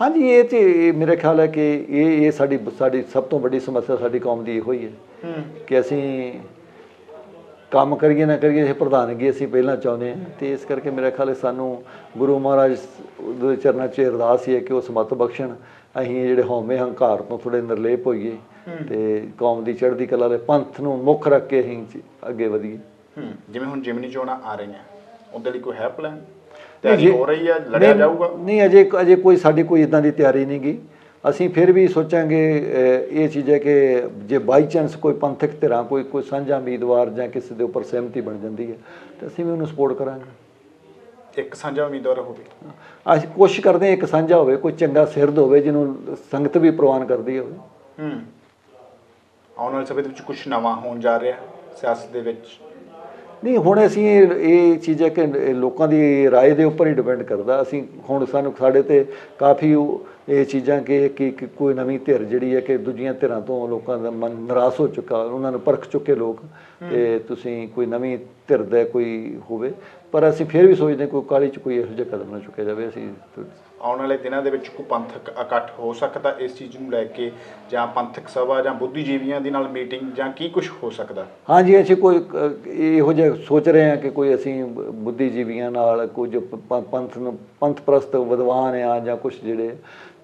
ਹਾਂਜੀ ਇਹ ਤੇ ਮੇਰੇ ਖਿਆਲ ਹੈ ਕਿ ਇਹ ਇਹ ਸਾਡੀ ਸਾਡੀ ਸਭ ਤੋਂ ਵੱਡੀ ਸਮੱਸਿਆ ਸਾਡੀ ਕੌਮ ਦੀ ਇਹੋ ਹੀ ਹੈ ਕਿ ਅਸੀਂ ਕੰਮ ਕਰੀਏ ਨਾ ਕਰੀਏ ਇਹ ਪ੍ਰਧਾਨਗੀ ਅਸੀਂ ਪਹਿਲਾਂ ਚਾਹੁੰਦੇ ਹਾਂ ਤੇ ਇਸ ਕਰਕੇ ਮੇਰਾ ਖਿਆਲ ਹੈ ਸਾਨੂੰ ਗੁਰੂ ਮਹਾਰਾਜ ਦੇ ਚਰਨਾਂ 'ਚ ਅਰਦਾਸ ਹੀ ਹੈ ਕਿ ਉਹ ਸਮਤ ਬਖਸ਼ਣ। ਅਸੀਂ ਜਿਹੜੇ ਹਉਮੈ ਹੰਕਾਰ ਤੋਂ ਥੋੜੇ ਨਿਰਲੇਪ ਹੋਈਏ ਤੇ ਕੌਮ ਦੀ ਚੜ੍ਹਦੀ ਕਲਾ ਦੇ ਪੰਥ ਨੂੰ ਮੁੱਖ ਰੱਖ ਕੇ ਅਸੀਂ ਅੱਗੇ ਵਧੀਏ। ਜਿਵੇਂ ਹੁਣ ਜਿਮਨੀ ਚੋਣਾਂ ਆ ਰਹੀਆਂ ਉਹਦੇ ਲਈ ਕੋਈ ਹੈ ਪਲਾਨ ਤਿਆਰੀ ਹੋ ਰਹੀ ਹੈ ਲੜਿਆ ਜਾਊਗਾ। ਨਹੀਂ ਅਜੇ ਅਜੇ ਕੋਈ ਸਾਡੀ ਕੋਈ ਇਦਾਂ ਦੀ ਤਿਆਰੀ ਨਹੀਂ ਗੀ ਅਸੀਂ ਫਿਰ ਵੀ ਸੋਚਾਂਗੇ ਇਹ ਚੀਜ਼ ਹੈ ਕਿ ਜੇ ਬਾਈ ਚਾਂਸ ਕੋਈ ਪੰਥਕ ਧਿਰਾਂ ਕੋਈ ਕੋਈ ਸਾਂਝਾ ਉਮੀਦਵਾਰ ਜਾਂ ਕਿਸੇ ਦੇ ਉੱਪਰ ਸਹਿਮਤੀ ਬਣ ਜਾਂਦੀ ਹੈ ਤਾਂ ਅਸੀਂ ਵੀ ਉਹਨੂੰ ਸਪੋਰਟ ਕਰਾਂਗੇ। ਇੱਕ ਸਾਂਝਾ ਉਮੀਦਵਾਰ ਹੋਵੇ। ਅਸੀਂ ਕੋਸ਼ਿਸ਼ ਕਰਦੇ ਹਾਂ ਇੱਕ ਸਾਂਝਾ ਹੋਵੇ ਕੋਈ ਚੰਗਾ ਸਿਰਦ ਹੋਵੇ ਜਿਹਨੂੰ ਸੰਗਤ ਵੀ ਪ੍ਰਵਾਨ ਕਰਦੀ ਹੋਵੇ। ਹੂੰ। ਆਉਣ ਵਾਲੇ ਸਮੇਂ ਦੇ ਵਿੱਚ ਕੁਝ ਨਵਾਂ ਹੋਣ ਜਾ ਰਿਹਾ ਸਿਆਸਤ ਦੇ ਵਿੱਚ। ਨਹੀਂ ਹੁਣ ਅਸੀਂ ਇਹ ਇਹ ਚੀਜ਼ ਹੈ ਕਿ ਇਹ ਲੋਕਾਂ ਦੀ رائے ਦੇ ਉੱਪਰ ਹੀ ਡਿਪੈਂਡ ਕਰਦਾ ਅਸੀਂ ਹੁਣ ਸਾਨੂੰ ਸਾਡੇ ਤੇ ਕਾਫੀ ਉਹ ਇਹ ਚੀਜ਼ਾਂ ਕਿ ਕਿ ਕਿ ਕੋਈ ਨਵੀਂ ਧਿਰ ਜਿਹੜੀ ਹੈ ਕਿ ਦੂਜੀਆਂ ਧਿਰਾਂ ਤੋਂ ਲੋਕਾਂ ਦਾ ਮਨ ਨਿਰਾਸ਼ ਹੋ ਚੁੱਕਾ ਉਹਨਾਂ ਨੂੰ ਪਰਖ ਚੁੱਕੇ ਲੋਕ ਤੇ ਤੁਸੀਂ ਕੋਈ ਨਵੀਂ ਧਿਰ ਦਾ ਕੋਈ ਹੋਵੇ ਪਰ ਅਸੀਂ ਫਿਰ ਵੀ ਸੋਚਦੇ ਹਾਂ ਕੋਈ ਕਾਲੀ ਚ ਕੋਈ ਇਹੋ ਜਿਹਾ ਕਦਮ ਨਾ ਚੁੱਕਿਆ ਜਾਵੇ ਅਸੀਂ ਆਉਣ ਵਾਲੇ ਦਿਨਾਂ ਦੇ ਵਿੱਚ ਕੋਈ ਪੰਥਕ ਇਕੱਠ ਹੋ ਸਕਦਾ ਇਸ ਚੀਜ਼ ਨੂੰ ਲੈ ਕੇ ਜਾਂ ਪੰਥਕ ਸਭਾ ਜਾਂ ਬੁੱਧੀਜੀਵੀਆਂ ਦੇ ਨਾਲ ਮੀਟਿੰਗ ਜਾਂ ਕੀ ਕੁਝ ਹੋ ਸਕਦਾ ਹਾਂਜੀ ਅਸੀਂ ਕੋਈ ਅ, ਇਹੋ ਜਿਹਾ ਸੋਚ ਰਹੇ ਹਾਂ ਕਿ ਕੋਈ ਅਸੀਂ ਬ- ਬੁੱਧੀਜੀਵੀਆਂ ਨਾਲ ਕੁਝ ਪ- ਪੰਥ ਨੂੰ ਪੰਥ ਪ੍ਰਸਤ ਵਿਦਵਾਨ ਆ ਜਾਂ ਕੁਝ ਜਿਹੜੇ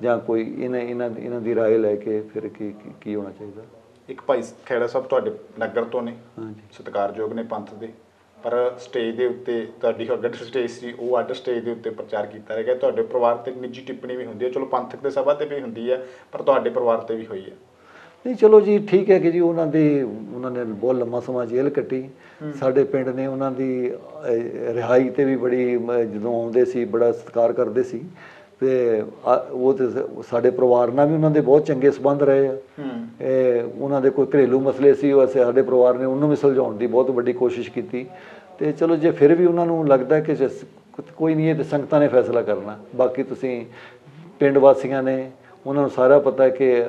ਜਾਂ ਕੋਈ ਇਹਨਾਂ ਇਹਨਾਂ ਇਹਨਾਂ ਦੀ رائے ਲੈ ਕੇ ਫਿਰ ਕੀ ਕੀ- ਕੀ ਹੋਣਾ ਚਾਹੀਦਾ ਇੱਕ ਭਾਈ ਖੇੜਾ ਸਾਹਿਬ ਤੁਹਾਡੇ ਨਗਰ ਤੋਂ ਨੇ ਹਾਂਜੀ ਸਤਿਕਾਰਯੋਗ ਨੇ ਪੰਥ ਦੇ ਪਰ ਸਟੇਜ ਦੇ ਉੱਤੇ ਤੁਹਾਡੀ ਅੱਡ ਸਟੇਜ ਸੀ ਉਹ ਅੱਡ ਸਟੇਜ ਦੇ ਉੱਤੇ ਪ੍ਰਚਾਰ ਕੀਤਾ ਗਿਆ ਤੁਹਾਡੇ ਪਰਿਵਾਰ ਤੇ ਨਿੱਜੀ ਟਿੱਪਣੀ ਵੀ ਹੁੰਦੀ ਹੈ। ਚਲੋ ਪੰਥਕ ਦੇ ਸਭਾ ਤੇ ਵੀ ਹੁੰਦੀ ਹੈ ਪਰ ਤੁਹਾਡੇ ਪਰਿਵਾਰ ਤੇ ਵੀ ਹੋਈ ਹੈ। ਨਹੀਂ ਚਲੋ ਜੀ ਠੀਕ ਹੈ ਕਿ ਜੀ ਉਹਨਾਂ ਦੀ ਉਹਨਾਂ ਨੇ ਬਹੁਤ ਲੰਮਾ ਸਮਾਂ ਜੇਲ੍ਹ ਕੱਟੀ। ਸਾਡੇ ਪਿੰਡ ਨੇ ਉਹਨਾਂ ਦੀ ਰਿਹਾਈ ਤੇ ਵੀ ਬੜੀ ਜਦੋਂ ਆਉਂਦੇ ਸੀ ਬੜਾ ਸਤਿਕਾਰ ਕਰਦੇ ਸੀ। ਤੇ ਉਹ ਤੇ ਸਾਡੇ ਪਰਿਵਾਰ ਨਾਲ ਵੀ ਉਹਨਾਂ ਦੇ ਬਹੁਤ ਚੰਗੇ ਸੰਬੰਧ ਰਹੇ ਆ। ਇਹ ਉਹਨਾਂ ਦੇ ਕੋਈ ਘਰੇਲੂ ਮਸਲੇ ਸੀ ਉਹ ਸਾਡੇ ਪਰਿਵਾਰ ਨੇ ਉਹਨੂੰ ਵੀ ਸੁਲਝਾਉਣ ਦੀ ਬਹੁਤ ਵੱਡੀ ਕੋਸ਼ਿਸ਼ ਕੀਤੀ। ਤੇ ਚਲੋ ਜੇ ਫਿਰ ਵੀ ਉਹਨਾਂ ਨੂੰ ਲੱਗਦਾ ਕਿ ਕੋਈ ਨਹੀਂ ਇਹ ਤੇ ਸੰਗਤਾਂ ਨੇ ਫੈਸਲਾ ਕਰਨਾ। ਬਾਕੀ ਤੁਸੀਂ ਪਿੰਡ ਵਾਸੀਆਂ ਨੇ ਉਹਨਾਂ ਨੂੰ ਸਾਰਾ ਪਤਾ ਕਿ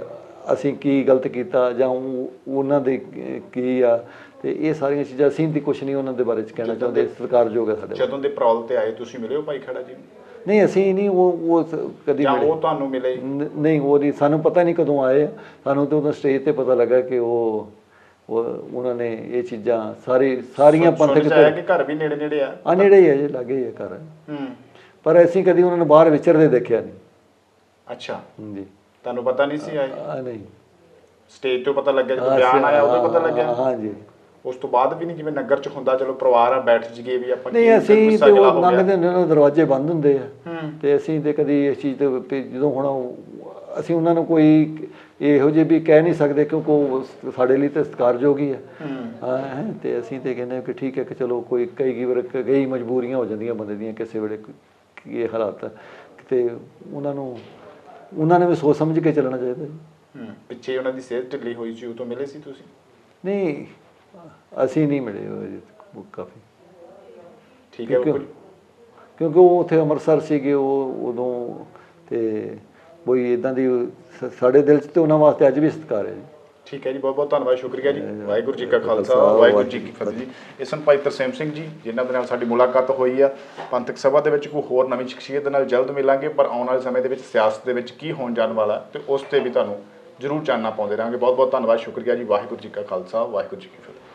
ਅਸੀਂ ਕੀ ਗਲਤ ਕੀਤਾ ਜਾਂ ਉਹ- ਉਹਨਾਂ ਦੇ ਕੀ ਆ। ਤੇ ਇਹ ਸਾਰੀਆਂ ਚੀਜ਼ਾਂ ਅਸੀਂ ਦੀ ਕੁਝ ਨਹੀਂ ਉਹਨਾਂ ਦੇ ਬਾਰੇ ਚ ਕਹਿਣਾ ਚਾਹੁੰਦੇ। ਸਤਿਕਾਰਯੋਗ ਹੈ ਸਾਡੇ ਜਦੋਂ ਦੇ ਪ੍ਰੋਲ ਤੇ ਆਏ ਤੁਸੀਂ ਮਿਲੇ ਹੋ ਭਾਈ ਖੜਾ ਜੀ? ਨਹੀਂ ਅਸੀਂ ਨਹੀਂ ਉਹ ਉਹ ਕਦੀ ਜਾਂ ਉਹ ਤੁਹਾਨੂੰ ਮਿਲੇ? ਨਹੀਂ ਉਹ ਨਹੀਂ ਸਾਨੂੰ ਪਤਾ ਨਹੀਂ ਕਦੋਂ ਆਏ। ਸਾਨੂੰ ਤੇ ਉਦੋਂ ਸਟੇਜ ਤੇ ਪਤਾ ਲੱਗਾ ਕਿ ਉਹ ਉਹ ਉਹਨਾਂ ਨੇ ਇਹ ਚੀਜ਼ਾਂ ਸਾਰੀ ਸਾਰੀਆਂ ਪੰਥਕ ਤੇ ਕਿ ਘਰ ਵੀ ਨੇੜੇ ਨੇੜੇ ਆ? ਆ ਨੇੜੇ ਹੀ ਹੈ ਜੀ ਲਾਗੇ ਹੀ ਹੈ ਘਰ। ਹੂੰ। ਪਰ ਅਸੀਂ ਕਦੀ ਉਹਨਾਂ ਨੂੰ ਬਾਹਰ ਵਿਚਰਦੇ ਦੇਖਿਆ ਨਹੀਂ। ਅੱਛਾ। ਹਾਂਜੀ। ਤੁਹਾਨੂੰ ਪਤਾ ਨਹੀਂ ਸੀ ਆ ਨਹੀਂ। ਸਟੇਜ ਤੋਂ ਪਤਾ ਲੱਗਿਆ ਜਦੋਂ ਹਾਂ, ਬਿਆਨ ਆਇਆ ਉਦੋਂ ਹਾਂ, ਪਤਾ ਲੱਗਿਆ? ਹਾਂਜੀ। ਉਸ ਤੋਂ ਬਾਅਦ ਵੀ ਨਹੀਂ ਜਿਵੇਂ ਨਗਰ ਚ ਹੁੰਦਾ ਚਲੋ ਪਰਿਵਾਰ ਆ ਬੈਠ ਜੀਏ ਵੀ ਆਪਾਂ ਨਹੀਂ ਅਸੀਂ ਤੇ ਉਹ ਹੋ। ਲੰਘਦੇ ਉਹਨਾਂ ਦੇ ਦਰਵਾਜ਼ੇ ਬੰਦ ਹੁੰਦੇ ਆ। ਹੂੰ। ਤੇ ਅਸੀਂ ਤੇ ਕਦੀ ਇਸ ਚੀਜ਼ ਤੇ ਜਦੋਂ ਹੁਣ ਅਸੀਂ ਉਹਨਾਂ ਨੂੰ ਕੋਈ ਇਹੋ ਜਿਹੇ ਵੀ ਕਹਿ ਨਹੀਂ ਸਕਦੇ ਕਿਉਂਕਿ ਉਹ ਸਾਡੇ ਲਈ ਤਾਂ ਸਤਿਕਾਰਯੋਗ ਹੀ ਹੈ। ਹੂੰ ਤੇ ਅਸੀਂ ਤੇ ਕਹਿੰਦੇ ਕਿ ਠੀਕ ਹੈ ਕਿ ਚਲੋ ਕੋਈ ਕਈ ਕਈ ਵਾਰ ਕ- ਕਈ ਮਜਬੂਰੀਆਂ ਹੋ ਜਾਂਦੀਆਂ ਬੰਦੇ ਦੀਆਂ ਕਿਸੇ ਵੇਲੇ ਕੀ ਇਹ ਹਾਲਾਤ ਤੇ ਉਹਨਾਂ ਨੂੰ ਉਹਨਾਂ ਨੇ ਵੀ ਸੋਚ ਸਮਝ ਕੇ ਚੱਲਣਾ ਚਾਹੀਦਾ ਜੀ। ਹੂੰ ਪਿੱਛੇ ਉਹਨਾਂ ਦੀ ਸਿਹਤ ਢਿੱਲੀ ਹੋਈ ਸੀ ਉਹ ਤੋਂ ਮਿਲੇ ਸੀ ਤੁਸੀਂ? ਨਹੀਂ ਅਸੀਂ ਨਹੀਂ ਮਿਲੇ ਉਹ ਕਾਫੀ। ਠੀਕ ਹੈ ਕਿਉਂਕਿ ਉਹ ਉੱਥੇ ਅੰਮ੍ਰਿਤਸਰ ਸੀਗੇ ਉਹ ਉਦੋਂ ਤੇ ਕੋਈ ਇਦਾਂ ਦੀ ਸਾਡੇ ਦਿਲ 'ਚ ਤੇ ਉਹਨਾਂ ਵਾਸਤੇ ਅੱਜ ਵੀ ਸਤਿਕਾਰ ਹੈ ਜੀ। ਠੀਕ ਹੈ ਜੀ ਬਹੁਤ ਬਹੁਤ ਧੰਨਵਾਦ ਸ਼ੁਕਰੀਆ ਜੀ। ਵਾਹਿਗੁਰੂ ਜੀ ਕਾ ਖਾਲਸਾ ਵਾਹਿਗੁਰੂ ਜੀ ਕੀ ਫਤਿਹ ਜੀ। ਇਹ ਸਨ ਭਾਈ ਤਰਸੇਮ ਸਿੰਘ ਜੀ ਜਿਨ੍ਹਾਂ ਦੇ ਨਾਲ ਸਾਡੀ ਮੁਲਾਕਾਤ ਹੋਈ ਆ ਪੰਥਕ ਸਭਾ ਦੇ ਵਿੱਚ ਕੋਈ ਹੋਰ ਨਵੀਂ ਸ਼ਖਸੀਅਤ ਦੇ ਨਾਲ ਜਲਦ ਮਿਲਾਂਗੇ ਪਰ ਆਉਣ ਵਾਲੇ ਸਮੇਂ ਦੇ ਵਿੱਚ ਸਿਆਸਤ ਦੇ ਵਿੱਚ ਕੀ ਹੋਣ ਜਾਣ ਵਾਲਾ ਤੇ ਉਸ ਤੇ ਵੀ ਤੁਹਾਨੂੰ ਜ਼ਰੂਰ ਚਾਨਣਾ ਪਾਉਂਦੇ ਰਹਾਂਗੇ। ਬਹੁਤ ਬਹੁਤ ਧੰਨਵਾਦ ਸ਼ੁਕਰੀਆ ਜੀ। ਵਾਹਿਗੁਰੂ ਜੀ ਕਾ ਖਾਲਸਾ ਵਾਹਿਗੁਰੂ ਜੀ ਕੀ ਫਤਿਹ।